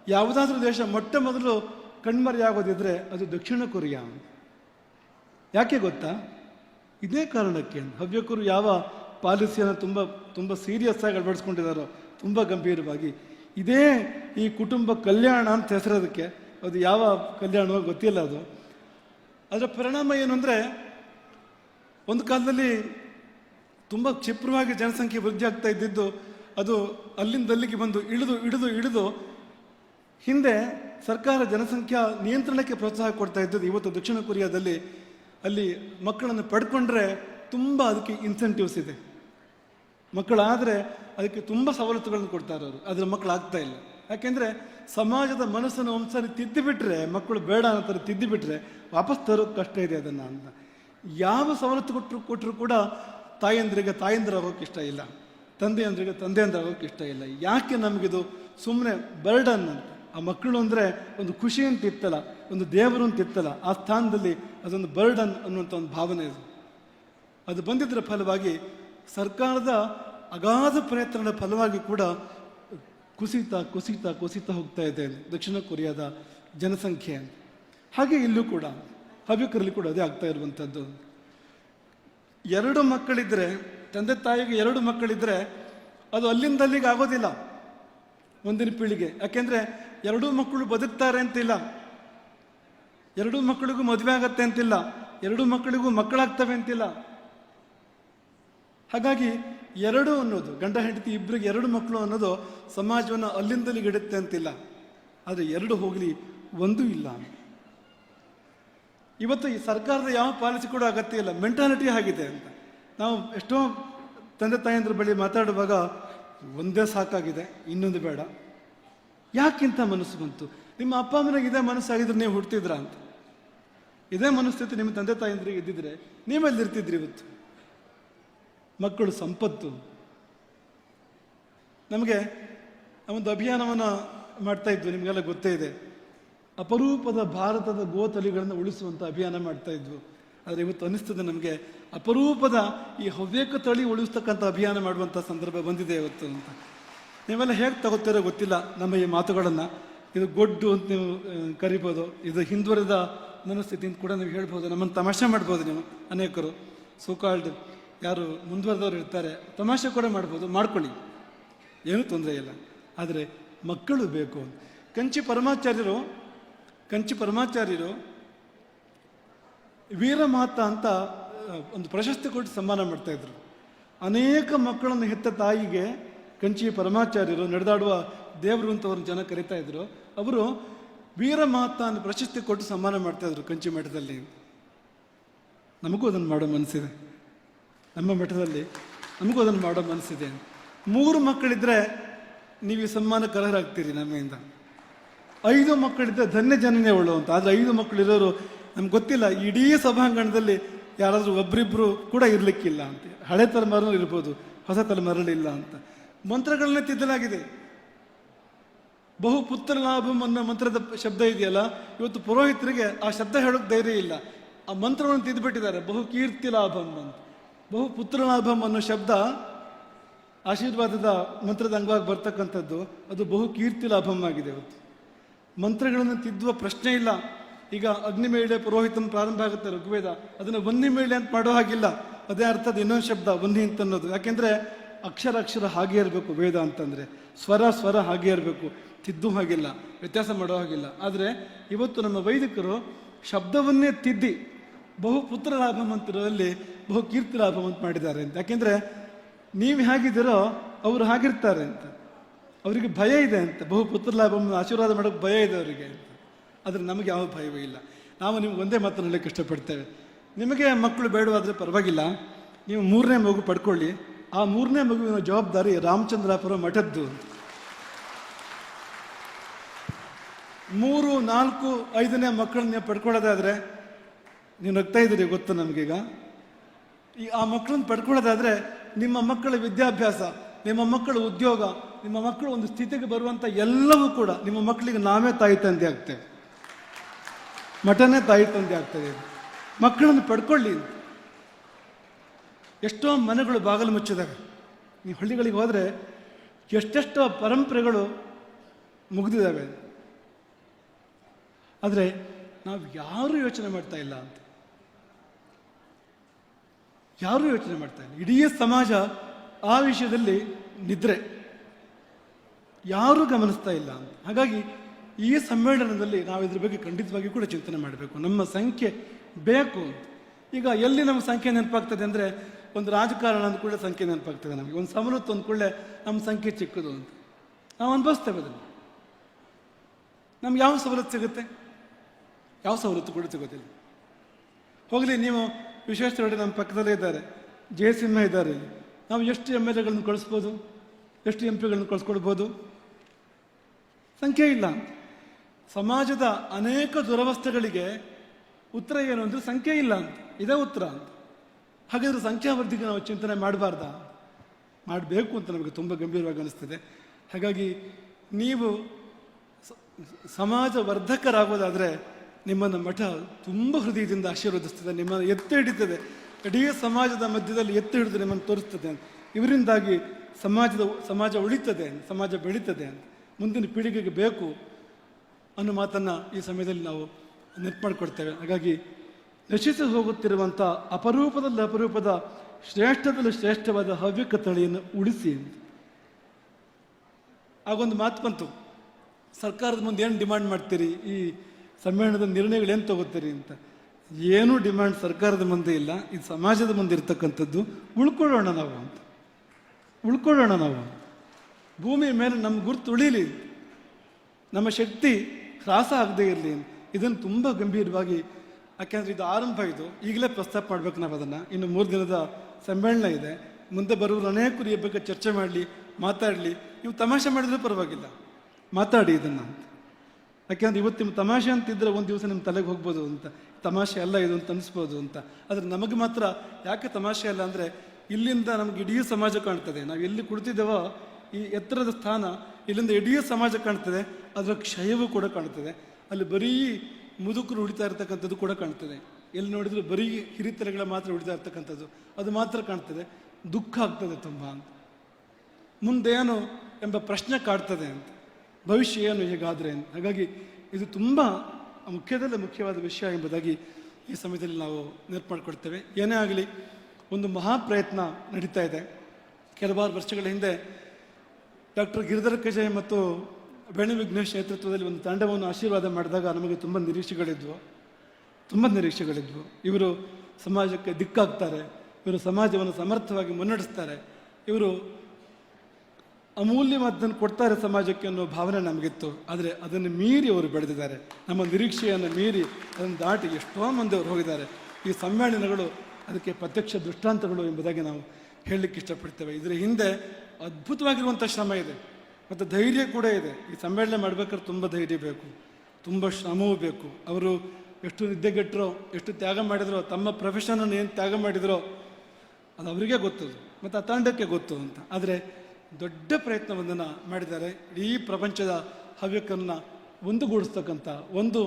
ಯಾವುದಾದ್ರೂ ದೇಶ ಮೊಟ್ಟ ಮೊದಲು ಕಣ್ಮರೆಯಾಗೋದಿದ್ರೆ ಅದು ದಕ್ಷಿಣ ಕೊರಿಯಾ. ಯಾಕೆ ಗೊತ್ತಾ? ಇದೇ ಕಾರಣಕ್ಕೆ ಹವ್ಯಕರು ಯಾವ ಪಾಲಿಸಿಯನ್ನು ತುಂಬ ತುಂಬ ಸೀರಿಯಸ್ ಆಗಿ ಅಳವಡಿಸ್ಕೊಂಡಿದ್ದಾರೋ ತುಂಬ ಗಂಭೀರವಾಗಿ ಇದೇ ಈ ಕುಟುಂಬ ಕಲ್ಯಾಣ ಅಂತ ಹೆಸರೋದಕ್ಕೆ. ಅದು ಯಾವ ಕಲ್ಯಾಣವೋ ಗೊತ್ತಿಲ್ಲ ಅದು. ಅದರ ಪರಿಣಾಮ ಏನು ಅಂದರೆ, ಒಂದು ಕಾಲದಲ್ಲಿ ತುಂಬ ಕ್ಷಿಪ್ರವಾಗಿ ಜನಸಂಖ್ಯೆ ವೃದ್ಧಿ ಆಗ್ತಾ ಇದ್ದಿದ್ದು, ಅದು ಅಲ್ಲಿಂದ ಅಲ್ಲಿಗೆ ಬಂದು ಇಳಿದು ಇಳಿದು ಇಳಿದು ಹಿಂದೆ ಸರ್ಕಾರ ಜನಸಂಖ್ಯಾ ನಿಯಂತ್ರಣಕ್ಕೆ ಪ್ರೋತ್ಸಾಹ ಕೊಡ್ತಾ ಇದ್ದದ್ದು. ಇವತ್ತು ದಕ್ಷಿಣ ಕೊರಿಯಾದಲ್ಲಿ ಅಲ್ಲಿ ಮಕ್ಕಳನ್ನು ಪಡ್ಕೊಂಡ್ರೆ ತುಂಬ ಅದಕ್ಕೆ ಇನ್ಸೆಂಟಿವ್ಸ್ ಇದೆ. ಮಕ್ಕಳಾದರೆ ಅದಕ್ಕೆ ತುಂಬ ಸವಲತ್ತುಗಳನ್ನು ಕೊಡ್ತಾರೆ ಅವರು. ಅದರ ಮಕ್ಕಳು ಆಗ್ತಾ ಇಲ್ಲ. ಯಾಕೆಂದರೆ ಸಮಾಜದ ಮನಸ್ಸನ್ನು ಒಂದ್ಸರಿ ತಿದ್ದಿಬಿಟ್ರೆ, ಮಕ್ಕಳು ಬೇಡ ಅನ್ನೋ ತಿದ್ದಿಬಿಟ್ರೆ ವಾಪಸ್ ತರೋಕ್ಕೆ ಕಷ್ಟ ಇದೆ ಅದನ್ನು ಅಂತ. ಯಾವ ಸವಲತ್ತು ಕೊಟ್ಟರು ಕೊಟ್ಟರು ಕೂಡ ತಾಯಂದ್ರಿಗೆ ತಾಯಂದ್ರ ಆಗೋಕೆ ಇಷ್ಟ ಇಲ್ಲ. ತಂದೆಯಂದ್ರಿಗೆ ತಂದೆಯಂದ್ರ ಆಗೋಕೆ ಇಷ್ಟ ಇಲ್ಲ. ಯಾಕೆ ನಮಗಿದು ಸುಮ್ಮನೆ ಬರ್ಡನ್ ಅಂತ? ಆ ಮಕ್ಕಳು ಅಂದರೆ ಒಂದು ಖುಷಿ ಅಂತ ಇತ್ತಲ್ಲ, ಒಂದು ದೇವರು ಅಂತ ಇತ್ತಲ್ಲ, ಆ ಸ್ಥಾನದಲ್ಲಿ ಅದೊಂದು ಬರ್ಡನ್ ಅನ್ನುವಂಥ ಒಂದು ಭಾವನೆ ಇದೆ ಅದು ಬಂದಿದ್ದರ ಫಲವಾಗಿ ಸರ್ಕಾರದ ಅಗಾಧ ಪ್ರಯತ್ನದ ಫಲವಾಗಿ ಕೂಡ ಕುಸಿತ ಕುಸಿತ ಕುಸಿತ ಹೋಗ್ತಾ ಇದೆ ದಕ್ಷಿಣ ಕೊರಿಯಾದ ಜನಸಂಖ್ಯೆ. ಹಾಗೆ ಇಲ್ಲೂ ಕೂಡ, ಹವ್ಯಕರಲ್ಲಿ ಕೂಡ ಅದೇ ಆಗ್ತಾ ಇರುವಂಥದ್ದು. ಎರಡು ಮಕ್ಕಳಿದ್ರೆ, ತಂದೆ ತಾಯಿಗೆ ಎರಡು ಮಕ್ಕಳಿದ್ರೆ ಅದು ಅಲ್ಲಿಂದ ಅಲ್ಲಿಗೆ ಆಗೋದಿಲ್ಲ. ಮುಂದಿನ ಪೀಳಿಗೆ. ಯಾಕೆಂದ್ರೆ ಎರಡೂ ಮಕ್ಕಳು ಬದುಕ್ತಾರೆ ಅಂತಿಲ್ಲ. ಎರಡೂ ಮಕ್ಕಳಿಗೂ ಮದುವೆ ಆಗತ್ತೆ ಅಂತಿಲ್ಲ. ಎರಡೂ ಮಕ್ಕಳಿಗೂ ಮಕ್ಕಳಾಗ್ತವೆ ಅಂತಿಲ್ಲ. ಹಾಗಾಗಿ ಎರಡು ಅನ್ನೋದು, ಗಂಡ ಹೆಂಡತಿ ಇಬ್ಬರಿಗೆ ಎರಡು ಮಕ್ಕಳು ಅನ್ನೋದು ಸಮಾಜವನ್ನು ಅಲ್ಲಿಂದಲೇ ಗಿಡುತ್ತೆ ಅಂತಿಲ್ಲ. ಆದರೆ ಎರಡು ಹೋಗಲಿ, ಒಂದು ಇಲ್ಲ. ಇವತ್ತು ಈ ಸರ್ಕಾರದ ಯಾವ ಪಾಲಿಸಿ ಕೂಡ ಅಗತ್ಯ ಇಲ್ಲ. ಮೆಂಟಾಲಿಟಿ ಆಗಿದೆ ಅಂತ. ನಾವು ಎಷ್ಟೋ ತಂದೆ ತಾಯಂದ್ರ ಬಳಿ ಮಾತಾಡುವಾಗ, ಒಂದೇ ಸಾಕಾಗಿದೆ, ಇನ್ನೊಂದು ಬೇಡ. ಯಾಕಿಂತ ಮನಸ್ಸು ಬಂತು? ನಿಮ್ಮ ಅಪ್ಪ ಅಮ್ಮನಿಗೆ ಇದೇ ಮನಸ್ಸಾಗಿದ್ರೆ ನೀವು ಹುಡ್ತಿದ್ರ ಅಂತ. ಇದೇ ಮನಸ್ಥಿತಿ ನಿಮ್ಮ ತಂದೆ ತಾಯಂದ್ರಿಗೆ ಇದ್ದಿದ್ರೆ ನೀವೆಲ್ಲಿರ್ತಿದ್ರಿ ಇವತ್ತು? ಮಕ್ಕಳು ಸಂಪತ್ತು. ನಮಗೆ ಒಂದು ಅಭಿಯಾನವನ್ನು ಮಾಡ್ತಾ ಇದ್ವು, ನಿಮಗೆಲ್ಲ ಗೊತ್ತೇ ಇದೆ. ಅಪರೂಪದ ಭಾರತದ ಗೋತಲಿಗಳನ್ನು ಉಳಿಸುವಂಥ ಅಭಿಯಾನ ಮಾಡ್ತಾ ಇದ್ವು. ಆದರೆ ಇವತ್ತು ಅನ್ನಿಸ್ತದೆ ನಮಗೆ, ಅಪರೂಪದ ಈ ಹವ್ಯಕ ತಳಿ ಉಳಿಸ್ತಕ್ಕಂಥ ಅಭಿಯಾನ ಮಾಡುವಂಥ ಸಂದರ್ಭ ಬಂದಿದೆ ಇವತ್ತು ಅಂತ. ನೀವೆಲ್ಲ ಹೇಗೆ ತಗೋತೀರೋ ಗೊತ್ತಿಲ್ಲ ನಮ್ಮ ಈ ಮಾತುಗಳನ್ನು. ಇದು ಗೊಡ್ಡು ಅಂತ ನೀವು ಕರಿಬೋದು. ಇದು ಹಿಂದುವರೆದ ಮನಸ್ಥಿತಿ ಅಂತ ಕೂಡ ನೀವು ಹೇಳ್ಬೋದು. ನಮ್ಮನ್ನು ತಮಾಷೆ ಮಾಡ್ಬೋದು ನೀವು ಅನೇಕರು. ಸೋಕಾಲ್ಡ್ ಯಾರು ಮುಂದುವರೆದವರು ಇರ್ತಾರೆ, ತಮಾಷೆ ಕೂಡ ಮಾಡ್ಬೋದು, ಮಾಡ್ಕೊಳ್ಳಿ. ಏನೂ ತೊಂದರೆ ಇಲ್ಲ. ಆದರೆ ಮಕ್ಕಳು ಬೇಕು ಕಂಚಿ ಪರಮಾಚಾರ್ಯರು ಕಂಚಿ ಪರಮಾಚಾರ್ಯರು ವೀರಮಾತ ಅಂತ ಒಂದು ಪ್ರಶಸ್ತಿ ಕೊಟ್ಟು ಸನ್ಮಾನ ಮಾಡ್ತಾಯಿದ್ರು ಅನೇಕ ಮಕ್ಕಳನ್ನು ಹೆತ್ತ ತಾಯಿಗೆ ಕಂಚಿ ಪರಮಾಚಾರ್ಯರು ನಡೆದಾಡುವ ದೇವರು ಅಂತ ಜನ ಕರಿತಾ ಇದ್ರು. ಅವರು ವೀರಮಾತ ಅಂತ ಪ್ರಶಸ್ತಿ ಕೊಟ್ಟು ಸನ್ಮಾನ ಮಾಡ್ತಾಯಿದ್ರು ಕಂಚಿ ಮಠದಲ್ಲಿ. ನಮಗೂ ಅದನ್ನು ಮಾಡೋ ಮನಸ್ಸಿದೆ. ನಮ್ಮ ಮಠದಲ್ಲಿ ನಮಗೂ ಅದನ್ನು ಮಾಡೋ ಮನಸ್ಸಿದೆ ಮೂರು ಮಕ್ಕಳಿದ್ರೆ ನೀವು ಈ ಸನ್ಮಾನಕ್ಕೆ ಅರ್ಹರಾಗ್ತೀರಿ ನಮ್ಮಿಂದ. ಐದು ಮಕ್ಕಳಿದ್ದರೆ ಧನ್ಯ ಜನನೇ ಒಳ್ಳು ಅಂತ. ಆದರೆ ಐದು ಮಕ್ಕಳಿರೋರು ನಮ್ಗೆ ಗೊತ್ತಿಲ್ಲ, ಇಡೀ ಸಭಾಂಗಣದಲ್ಲಿ ಯಾರಾದರೂ ಒಬ್ಬರಿಬ್ಬರು ಕೂಡ ಇರಲಿಕ್ಕಿಲ್ಲ ಅಂತ. ಹಳೆ ತಲೆಮಾರು ಇರ್ಬೋದು, ಹೊಸ ತಲೆಮಾರಲ್ಲಿ ಇಲ್ಲ ಅಂತ. ಮಂತ್ರಗಳನ್ನೇ ತಿದ್ದಲಾಗಿದೆ. ಬಹು ಪುತ್ರ ಲಾಭಂ ಅನ್ನೋ ಮಂತ್ರದ ಶಬ್ದ ಇದೆಯಲ್ಲ, ಇವತ್ತು ಪುರೋಹಿತರಿಗೆ ಆ ಶಬ್ದ ಹೇಳೋಕ್ಕೆ ಧೈರ್ಯ ಇಲ್ಲ. ಆ ಮಂತ್ರವನ್ನು ತಿದ್ದುಬಿಟ್ಟಿದ್ದಾರೆ, ಬಹು ಕೀರ್ತಿ ಲಾಭಂ ಅಂತ. ಬಹು ಪುತ್ರ ಲಾಭಂ ಅನ್ನೋ ಶಬ್ದ ಆಶೀರ್ವಾದದ ಮಂತ್ರದ ಅಂಗವಾಗಿ ಬರ್ತಕ್ಕಂಥದ್ದು. ಅದು ಬಹು ಕೀರ್ತಿ ಲಾಭಂ ಆಗಿದೆ ಇವತ್ತು ಮಂತ್ರಗಳನ್ನು ತಿದ್ದುವ ಪ್ರಶ್ನೆ ಇಲ್ಲ. ಈಗ ಅಗ್ನಿಮೇಳೆ ಪುರೋಹಿತನ ಪ್ರಾರಂಭ ಆಗುತ್ತೆ ಋಗ್ವೇದ. ಅದನ್ನು ಒಂದಿ ಮೇಳೆ ಅಂತ ಮಾಡೋ ಹಾಗಿಲ್ಲ. ಅದೇ ಅರ್ಥದ ಇನ್ನೊಂದು ಶಬ್ದ ವನ್ನಿ ಅಂತ ಅನ್ನೋದು ಯಾಕೆಂದರೆ ಅಕ್ಷರ ಅಕ್ಷರ ಹಾಗೆ ಇರಬೇಕು ವೇದ ಅಂತಂದರೆ. ಸ್ವರ ಸ್ವರ ಹಾಗೆ ಇರಬೇಕು. ತಿದ್ದು ಹಾಗಿಲ್ಲ. ವ್ಯತ್ಯಾಸ ಮಾಡೋ ಹಾಗಿಲ್ಲ. ಆದರೆ ಇವತ್ತು ನಮ್ಮ ವೈದಿಕರು ಶಬ್ದವನ್ನೇ ತಿದ್ದಿ ಬಹು ಪುತ್ರ ಅಂತಿರೋದಲ್ಲಿ ಬಹು ಕೀರ್ತಿ ಲಾಭವಂತ ಮಾಡಿದ್ದಾರೆ ಅಂತ. ಯಾಕೆಂದ್ರೆ ನೀವು ಹೇಗಿದ್ದೀರೋ ಅವರು ಹಾಗಿರ್ತಾರೆ ಅಂತ. ಅವರಿಗೆ ಭಯ ಇದೆ ಅಂತ. ಬಹು ಪುತ್ರ ಲಾಭ ಆಶೀರ್ವಾದ ಮಾಡೋಕ್ಕೆ ಭಯ ಇದೆ ಅವರಿಗೆ ಅಂತ. ಆದರೆ ನಮಗೆ ಯಾವ ಭಯವೂ ಇಲ್ಲ. ನಾವು ನಿಮ್ಗೆ ಒಂದೇ ಮಾತನ್ನು ಹೇಳಕ್ಕೆ ಇಷ್ಟಪಡ್ತೇವೆ. ನಿಮಗೆ ಮಕ್ಕಳು ಬೇಡವಾದರೆ ಪರವಾಗಿಲ್ಲ. ನೀವು ಮೂರನೇ ಮಗು ಪಡ್ಕೊಳ್ಳಿ. ಆ ಮೂರನೇ ಮಗುವಿನ ಜವಾಬ್ದಾರಿ ರಾಮಚಂದ್ರಾಪುರ ಮಠದ್ದು ಮೂರು, ನಾಲ್ಕು, ಐದನೇ ಮಕ್ಕಳನ್ನ ಪಡ್ಕೊಳ್ಳೋದಾದ್ರೆ ನೀವು ನಗ್ತಾ ಇದ್ದೀರಿ ಗೊತ್ತು ನಮಗೀಗ? ಈ ಆ ಮಕ್ಕಳನ್ನ ಪಡ್ಕೊಳ್ಳೋದಾದರೆ ನಿಮ್ಮ ಮಕ್ಕಳ ವಿದ್ಯಾಭ್ಯಾಸ, ನಿಮ್ಮ ಮಕ್ಕಳ ಉದ್ಯೋಗ, ನಿಮ್ಮ ಮಕ್ಕಳು ಒಂದು ಸ್ಥಿತಿಗೆ ಬರುವಂಥ ಎಲ್ಲವೂ ಕೂಡ ನಿಮ್ಮ ಮಕ್ಕಳಿಗೆ ನಾವೇ ತಾಯಿ ತಂದೆ ಆಗ್ತೇವೆ. ಮಠನೇ ತಾಯಿ ತಂದೆ ಆಗ್ತದೆ ಮಕ್ಕಳನ್ನು ಪಡ್ಕೊಳ್ಳಿ ಎಷ್ಟೋ ಮನೆಗಳು ಬಾಗಿಲು ಮುಚ್ಚಿದಾಗ ನೀವು ಹಳ್ಳಿಗಳಿಗೆ ಹೋದರೆ ಎಷ್ಟೆಷ್ಟೋ ಪರಂಪರೆಗಳು ಮುಗಿದಿದ್ದಾವೆ ಆದರೆ ನಾವು ಯಾರೂ ಯೋಚನೆ ಮಾಡ್ತಾ ಇಲ್ಲ ಅಂತ. ಯಾರೂ ಯೋಚನೆ ಮಾಡ್ತಾ ಇಲ್ಲ? ಇಡೀ ಸಮಾಜ ಆ ವಿಷಯದಲ್ಲಿ ನಿದ್ರೆ. ಯಾರೂ ಗಮನಿಸ್ತಾ ಇಲ್ಲ ಅಂತ. ಹಾಗಾಗಿ ಈ ಸಮ್ಮೇಳನದಲ್ಲಿ ನಾವು ಇದ್ರ ಬಗ್ಗೆ ಖಂಡಿತವಾಗಿ ಕೂಡ ಚಿಂತನೆ ಮಾಡಬೇಕು. ನಮ್ಮ ಸಂಖ್ಯೆ ಬೇಕು ಈಗ ಎಲ್ಲಿ ನಮ್ಮ ಸಂಖ್ಯೆ ನೆನಪಾಗ್ತದೆ ಅಂದರೆ ಒಂದು ರಾಜಕಾರಣ ಕೂಡ ಸಂಖ್ಯೆ ನೆನಪಾಗ್ತದೆ ನಮಗೆ. ಒಂದು ಅಂದ ಕೂಡಲೇ ನಮ್ಮ ಸಂಖ್ಯೆ ಚಿಕ್ಕದು ಅಂತ. ನಾವು ಅನುಭವಿಸ್ತೇವೆ ಅದನ್ನು. ನಮ್ಗೆ ಯಾವ ಸವಲತ್ತು ಸಿಗುತ್ತೆ? ಯಾವ ಸವಲತ್ತು ಕೂಡ ಸಿಗೋದಿಲ್ಲ. ಹೋಗಲಿ, ನೀವು ವಿಶ್ವೇಶ್ವರ ನಮ್ಮ ಪಕ್ಕದಲ್ಲೇ ಇದ್ದಾರೆ. ಜಯಸಿಂಹ ಇದ್ದಾರೆ. ನಾವು ಎಷ್ಟು ಎಂ ಎಲ್ ಎಗಳನ್ನು ಕಳಿಸ್ಬೋದು, ಎಷ್ಟು ಎಂ ಪಿಗಳನ್ನು ಕಳಿಸ್ಕೊಡ್ಬೋದು ಸಂಖ್ಯೆ ಇಲ್ಲ. ಸಮಾಜದ ಅನೇಕ ದುರವಸ್ಥೆಗಳಿಗೆ ಉತ್ತರ ಏನು ಅಂದರೆ ಸಂಖ್ಯೆ ಇಲ್ಲ ಅಂತ. ಇದೇ ಉತ್ತರ. ಅಂತ ಹಾಗಾದ್ರೆ ಸಂಖ್ಯಾವರ್ಧಿಗೆ ನಾವು ಚಿಂತನೆ ಮಾಡಬಾರ್ದ? ಮಾಡಬೇಕು ಅಂತ ನಮಗೆ ತುಂಬ ಗಂಭೀರವಾಗಿ ಅನಿಸ್ತದೆ. ಹಾಗಾಗಿ ನೀವು ಸಮಾಜ ವರ್ಧಕರಾಗೋದಾದರೆ ನಿಮ್ಮನ್ನು ಮಠ ತುಂಬ ಹೃದಯದಿಂದ ಆಶೀರ್ವದಿಸ್ತದೆ ನಿಮ್ಮನ್ನು ಎತ್ತಿ ಹಿಡಿತದೆ. ಇಡೀ ಸಮಾಜದ ಮಧ್ಯದಲ್ಲಿ ಎತ್ತಿ ಹಿಡಿದು ನಿಮ್ಮನ್ನು ತೋರಿಸ್ತದೆ ಇವರಿಂದಾಗಿ ಸಮಾಜದ, ಸಮಾಜ ಉಳಿತದೆ ಸಮಾಜ ಬೆಳೀತದೆ ಮುಂದಿನ ಪೀಳಿಗೆಗೆ ಬೇಕು ಅನ್ನೋ ಮಾತನ್ನು ಈ ಸಮಯದಲ್ಲಿ ನಾವು ನೆನಪು ಮಾಡಿಕೊಡ್ತೇವೆ ಹಾಗಾಗಿ ನಶಿಸಿ ಹೋಗುತ್ತಿರುವಂಥ ಅಪರೂಪದಲ್ಲಿ ಅಪರೂಪದ ಶ್ರೇಷ್ಠದಲ್ಲಿ ಶ್ರೇಷ್ಠವಾದ ಹವ್ಯಕ ತಳಿಯನ್ನು ಉಳಿಸಿ ಆಗೊಂದು ಮಾತು ಬಂತು. ಸರ್ಕಾರದ ಮುಂದೆ ಏನು ಡಿಮಾಂಡ್ ಮಾಡ್ತೀರಿ? ಈ ಸಮ್ಮೇಳನದ ನಿರ್ಣಯಗಳು ಏನು ತಗೋತೀರಿ ಅಂತ? ಏನೂ ಡಿಮ್ಯಾಂಡ್ ಸರ್ಕಾರದ ಮುಂದೆ ಇಲ್ಲ. ಇದು ಸಮಾಜದ ಮುಂದೆ ಇರ್ತಕ್ಕಂಥದ್ದು ಉಳ್ಕೊಳ್ಳೋಣ ನಾವು ಅಂತ. ಉಳ್ಕೊಳ್ಳೋಣ ನಾವು ಭೂಮಿ ಮೇಲೆ ನಮ್ಮ ಗುರುತು ಉಳೀಲಿ. ನಮ್ಮ ಶಕ್ತಿ ಹ್ರಾಸ ಆಗದೇ ಇರಲಿ ಇದನ್ನು ತುಂಬ ಗಂಭೀರವಾಗಿ, ಯಾಕೆಂದ್ರೆ ಇದು ಆರಂಭ ಇದು. ಈಗಲೇ ಪ್ರಸ್ತಾಪ ಮಾಡ್ಬೇಕು ನಾವು ಅದನ್ನು. ಇನ್ನು ಮೂರು ದಿನದ ಸಮ್ಮೇಳನ ಇದೆ. ಮುಂದೆ ಬರುವ ಅನೇಕರು ಈ ಬಗ್ಗೆ ಚರ್ಚೆ ಮಾಡಲಿ, ಮಾತಾಡಲಿ. ನೀವು ತಮಾಷೆ ಮಾಡಿದ್ರೆ ಪರವಾಗಿಲ್ಲ. ಮಾತಾಡಿ ಇದನ್ನು ಅಂತ. ಯಾಕೆಂದ್ರೆ ಇವತ್ತು ನಿಮ್ಮ ತಮಾಷೆ ಅಂತಿದ್ರೆ ಒಂದು ದಿವಸ ನಿಮ್ಮ ತಲೆಗೆ ಹೋಗ್ಬೋದು ಅಂತ. ತಮಾಷೆ ಅಲ್ಲ ಇದು ಅಂತ ಅನಿಸ್ಬೋದು ಅಂತ. ಆದರೆ ನಮಗೆ ಮಾತ್ರ ಯಾಕೆ ತಮಾಷೆ ಅಲ್ಲ ಅಂದರೆ ಇಲ್ಲಿಂದ ನಮ್ಗೆ ಇಡೀ ಸಮಾಜ ಕಾಣ್ತದೆ. ನಾವು ಎಲ್ಲಿ ಕುಳಿತಿದ್ದೇವೋ ಈ ಎತ್ತರದ ಸ್ಥಾನ ಇಲ್ಲಿಂದ ಇಡೀ ಸಮಾಜ ಕಾಣ್ತದೆ. ಅದರ ಕ್ಷಯವೂ ಕೂಡ ಕಾಣ್ತದೆ. ಅಲ್ಲಿ ಬರೀ ಮುದುಕರು ಉಳಿತಾ ಇರ್ತಕ್ಕಂಥದ್ದು ಕೂಡ ಕಾಣ್ತದೆ. ಎಲ್ಲಿ ನೋಡಿದ್ರು ಬರೀ ಹಿರಿತಲೆಗಳ ಮಾತ್ರ ಉಳಿತಾ ಇರ್ತಕ್ಕಂಥದ್ದು. ಅದು ಮಾತ್ರ ಕಾಣ್ತದೆ. ದುಃಖ ಆಗ್ತದೆ ತುಂಬ ಅಂತ. ಮುಂದೇನು ಎಂಬ ಪ್ರಶ್ನೆ ಕಾಡ್ತದೆ ಅಂತ. ಭವಿಷ್ಯ ಏನು ಹೇಗಾದರೆ? ಹಾಗಾಗಿ ಇದು ತುಂಬ ಮುಖ್ಯದಲ್ಲೇ ಮುಖ್ಯವಾದ ವಿಷಯ ಎಂಬುದಾಗಿ ಈ ಸಮಯದಲ್ಲಿ ನಾವು ನೆನಪು ಏನೇ ಆಗಲಿ, ಒಂದು ಮಹಾ ಪ್ರಯತ್ನ ನಡೀತಾ ಇದೆ. ಕೆಲವಾರು ವರ್ಷಗಳ ಹಿಂದೆ ಡಾಕ್ಟರ್ ಗಿರಿಧರ ಕಜಯ್ ಮತ್ತು ಬೇಣು ವಿಘ್ನೇಶ್ ನೇತೃತ್ವದಲ್ಲಿ ಒಂದು ತಂಡವನ್ನು ಆಶೀರ್ವಾದ ಮಾಡಿದಾಗ ನಮಗೆ ತುಂಬ ನಿರೀಕ್ಷೆಗಳಿದ್ವು. ತುಂಬ ನಿರೀಕ್ಷೆಗಳಿದ್ವು. ಇವರು ಸಮಾಜಕ್ಕೆ ದಿಕ್ಕಾಗ್ತಾರೆ. ಇವರು ಸಮಾಜವನ್ನು ಸಮರ್ಥವಾಗಿ ಮುನ್ನಡೆಸ್ತಾರೆ. ಇವರು ಅಮೂಲ್ಯವಾದ್ದನ್ನು ಕೊಡ್ತಾರೆ ಸಮಾಜಕ್ಕೆ ಅನ್ನೋ ಭಾವನೆ ನಮಗಿತ್ತು. ಆದರೆ ಅದನ್ನು ಮೀರಿ ಅವರು ಬೆಳೆದಿದ್ದಾರೆ. ನಮ್ಮ ನಿರೀಕ್ಷೆಯನ್ನು ಮೀರಿ ಅದನ್ನು ದಾಟಿ ಎಷ್ಟೋ ಮಂದಿ ಅವರು ಹೋಗಿದ್ದಾರೆ. ಈ ಸಮ್ಮೇಳನಗಳು ಅದಕ್ಕೆ ಪ್ರತ್ಯಕ್ಷ ದೃಷ್ಟಾಂತಗಳು ಎಂಬುದಾಗಿ ನಾವು ಹೇಳಲಿಕ್ಕೆ ಇಷ್ಟಪಡ್ತೇವೆ. ಇದರ ಹಿಂದೆ ಅದ್ಭುತವಾಗಿರುವಂಥ ಶ್ರಮ ಇದೆ. ಮತ್ತು ಧೈರ್ಯ ಕೂಡ ಇದೆ. ಈ ಸಮ್ಮೇಳನ ಮಾಡಬೇಕಾದ್ರೆ ತುಂಬ ಧೈರ್ಯ ಬೇಕು. ತುಂಬ ಶ್ರಮವೂ ಬೇಕು. ಅವರು ಎಷ್ಟು ನಿದ್ದೆಗೆಟ್ಟರೋ, ಎಷ್ಟು ತ್ಯಾಗ ಮಾಡಿದರೋ, ತಮ್ಮ ಪ್ರೊಫೆಷನನ್ನು ಏನು ತ್ಯಾಗ ಮಾಡಿದರೋ, ಅದು ಅವರಿಗೆ ಗೊತ್ತು ಮತ್ತು ಆ ತಂಡಕ್ಕೆ ಗೊತ್ತು ಅಂತ. ಆದರೆ ದೊಡ್ಡ ಪ್ರಯತ್ನವನ್ನು ಮಾಡಿದ್ದಾರೆ. ಇಡೀ ಪ್ರಪಂಚದ ಹವ್ಯಕನ್ನು ಒಂದುಗೂಡಿಸ್ತಕ್ಕಂಥ, ಒಂದು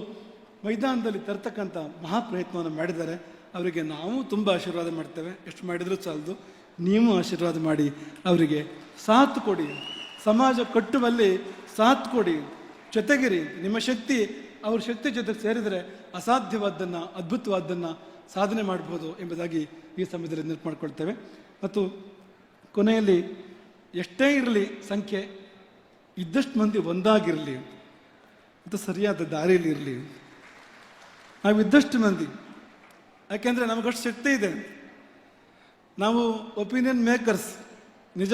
ಮೈದಾನದಲ್ಲಿ ತರ್ತಕ್ಕಂಥ ಮಹಾ ಪ್ರಯತ್ನವನ್ನು ಮಾಡಿದ್ದಾರೆ. ಅವರಿಗೆ ನಾವು ತುಂಬ ಆಶೀರ್ವಾದ ಮಾಡ್ತೇವೆ. ಎಷ್ಟು ಮಾಡಿದರೂ ಸಾಲದು. ನೀವು ಆಶೀರ್ವಾದ ಮಾಡಿ ಅವರಿಗೆ ಸಾಥ್ ಕೊಡಿ. ಸಮಾಜ ಕಟ್ಟುವಲ್ಲಿ ಸಾಥ್ ಕೊಡಿ. ಜೊತೆಗಿರಿ. ನಿಮ್ಮ ಶಕ್ತಿ, ಅವ್ರ ಶಕ್ತಿ ಜೊತೆ ಸೇರಿದರೆ ಅಸಾಧ್ಯವಾದ್ದನ್ನು ಅದ್ಭುತವಾದ್ದನ್ನು ಸಾಧನೆ ಮಾಡ್ಬೋದು ಎಂಬುದಾಗಿ ಈ ಸಮಯದಲ್ಲಿ ನೆನಪು ಮಾಡ್ಕೊಳ್ತೇವೆ. ಮತ್ತು ಕೊನೆಯಲ್ಲಿ ಎಷ್ಟೇ ಇರಲಿ ಸಂಖ್ಯೆ, ಇದ್ದಷ್ಟು ಮಂದಿ ಒಂದಾಗಿರಲಿ, ಅಂತ ಸರಿಯಾದ ದಾರಿಯಲ್ಲಿ ಇರಲಿ. ನಾವು ಇದ್ದಷ್ಟು ಮಂದಿ. ಯಾಕೆಂದರೆ ನಮಗಷ್ಟು ಶಕ್ತಿ ಇದೆ. ನಾವು ಒಪಿನಿಯನ್ ಮೇಕರ್ಸ್, ನಿಜ.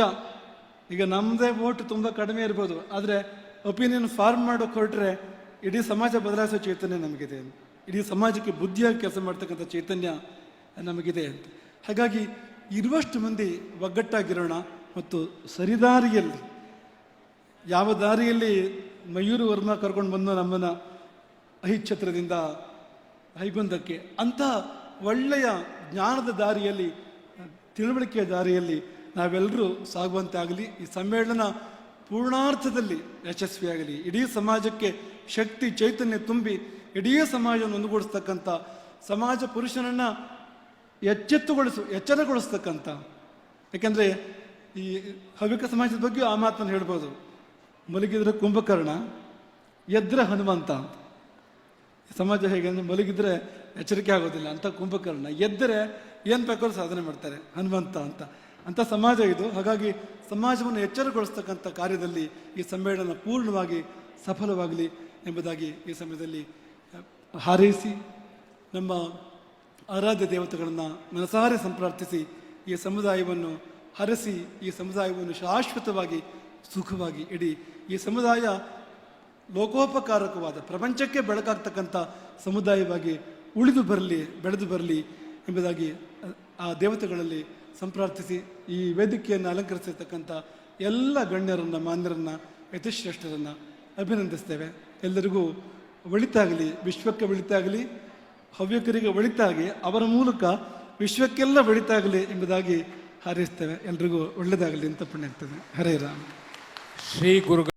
ಈಗ ನಮ್ಮದೇ ವೋಟ್ ತುಂಬ ಕಡಿಮೆ ಇರ್ಬೋದು. ಆದರೆ ಒಪಿನಿಯನ್ ಫಾರ್ಮ್ ಮಾಡೋಕೆ ಹೊರಟ್ರೆ ಇಡೀ ಸಮಾಜ ಬದಲಾಯಿಸೋ ಚೈತನ್ಯ ನಮಗಿದೆ. ಇಡೀ ಸಮಾಜಕ್ಕೆ ಬುದ್ಧಿಯಾಗಿ ಕೆಲಸ ಮಾಡ್ತಕ್ಕಂಥ ಚೈತನ್ಯ ನಮಗಿದೆ. ಹಾಗಾಗಿ ಇರುವಷ್ಟು ಮಂದಿ ಒಗ್ಗಟ್ಟಾಗಿರೋಣ. ಮತ್ತು ಸರಿದಾರಿಯಲ್ಲಿ, ಯಾವ ದಾರಿಯಲ್ಲಿ ಮಯೂರು ವರ್ಮ ಕರ್ಕೊಂಡು ಬಂದು ನಮ್ಮನ್ನು ಅಹಿಚ್ಛತ್ರದಿಂದ ಹೈಗೊಂದಕ್ಕೆ ಅಂಥ ಒಳ್ಳೆಯ ಜ್ಞಾನದ ದಾರಿಯಲ್ಲಿ, ತಿಳುವಳಿಕೆಯ ದಾರಿಯಲ್ಲಿ ನಾವೆಲ್ಲರೂ ಸಾಗುವಂತೆ ಆಗಲಿ ಈ ಸಮ್ಮೇಳನ ಪೂರ್ಣಾರ್ಥದಲ್ಲಿ ಯಶಸ್ವಿಯಾಗಲಿ. ಇಡೀ ಸಮಾಜಕ್ಕೆ ಶಕ್ತಿ, ಚೈತನ್ಯ ತುಂಬಿ ಇಡೀ ಸಮಾಜವನ್ನು ಒಂದುಗೂಡಿಸ್ತಕ್ಕಂಥ, ಸಮಾಜ ಪುರುಷನನ್ನು ಎಚ್ಚೆತ್ತುಗೊಳಿಸು, ಎಚ್ಚರಗೊಳಿಸ್ತಕ್ಕಂಥ. ಯಾಕೆಂದರೆ ಈ ಹವ್ಯಕ ಸಮಾಜದ ಬಗ್ಗೆ ಆ ಮಾತನ್ನು ಹೇಳ್ಬೋದು. ಮಲಗಿದ್ರೆ ಕುಂಭಕರ್ಣ, ಎದ್ರೆ ಹನುಮಂತ ಸಮಾಜ ಹೇಗೆ ಅಂದರೆ ಮಲಗಿದ್ರೆ ಎಚ್ಚರಿಕೆ ಆಗೋದಿಲ್ಲ ಅಂತ ಕುಂಭಕರ್ಣ ಎದ್ದರೆ ಏನು ಬೇಕಾದ್ರೂ ಸಾಧನೆ ಮಾಡ್ತಾರೆ, ಹನುಮಂತ ಅಂತ. ಅಂಥ ಸಮಾಜ ಇದು. ಹಾಗಾಗಿ ಸಮಾಜವನ್ನು ಎಚ್ಚರಗೊಳಿಸ್ತಕ್ಕಂಥ ಕಾರ್ಯದಲ್ಲಿ ಈ ಸಮ್ಮೇಳನ ಪೂರ್ಣವಾಗಿ ಸಫಲವಾಗಲಿ ಎಂಬುದಾಗಿ ಈ ಸಮಯದಲ್ಲಿ ಹಾರೈಸಿ, ನಮ್ಮ ಆರಾಧ್ಯ ದೇವತೆಗಳನ್ನು ಮನಸಾರೆ ಸಂಪ್ರಾರ್ಥಿಸಿ ಈ ಸಮುದಾಯವನ್ನು ಹರಸಿ ಈ ಸಮುದಾಯವನ್ನು ಶಾಶ್ವತವಾಗಿ ಸುಖವಾಗಿ ಇಡಿ. ಈ ಸಮುದಾಯ ಲೋಕೋಪಕಾರಕವಾದ ಪ್ರಪಂಚಕ್ಕೆ ಬೆಳಕಾಗ್ತಕ್ಕಂಥ ಸಮುದಾಯವಾಗಿ ಉಳಿದು ಬರಲಿ, ಬೆಳೆದು ಬರಲಿ ಎಂಬುದಾಗಿ ಆ ದೇವತೆಗಳಲ್ಲಿ ಸಂಪ್ರಾರ್ಥಿಸಿ ಈ ವೇದಿಕೆಯನ್ನು ಅಲಂಕರಿಸಿರ್ತಕ್ಕಂಥ ಎಲ್ಲ ಗಣ್ಯರನ್ನು, ಮಾನ್ಯರನ್ನು ಯತಿಶ್ರೇಷ್ಠರನ್ನು ಅಭಿನಂದಿಸ್ತೇವೆ. ಎಲ್ಲರಿಗೂ ಒಳಿತಾಗಲಿ, ವಿಶ್ವಕ್ಕೆ ಒಳಿತಾಗಲಿ, ಹವ್ಯಕರಿಗೆ ಒಳಿತಾಗಿ, ಅವರ ಮೂಲಕ ವಿಶ್ವಕ್ಕೆಲ್ಲ ಒಳಿತಾಗಲಿ ಎಂಬುದಾಗಿ ಹಾರೈಸ್ತೇವೆ. ಎಲ್ರಿಗೂ ಒಳ್ಳೆಯದಾಗಲಿ ಅಂತ ಪುಣ್ಯ ಆಗ್ತದೆ. ಹರೇ ರಾಮ್. ಶ್ರೀ ಗುರುಗಳು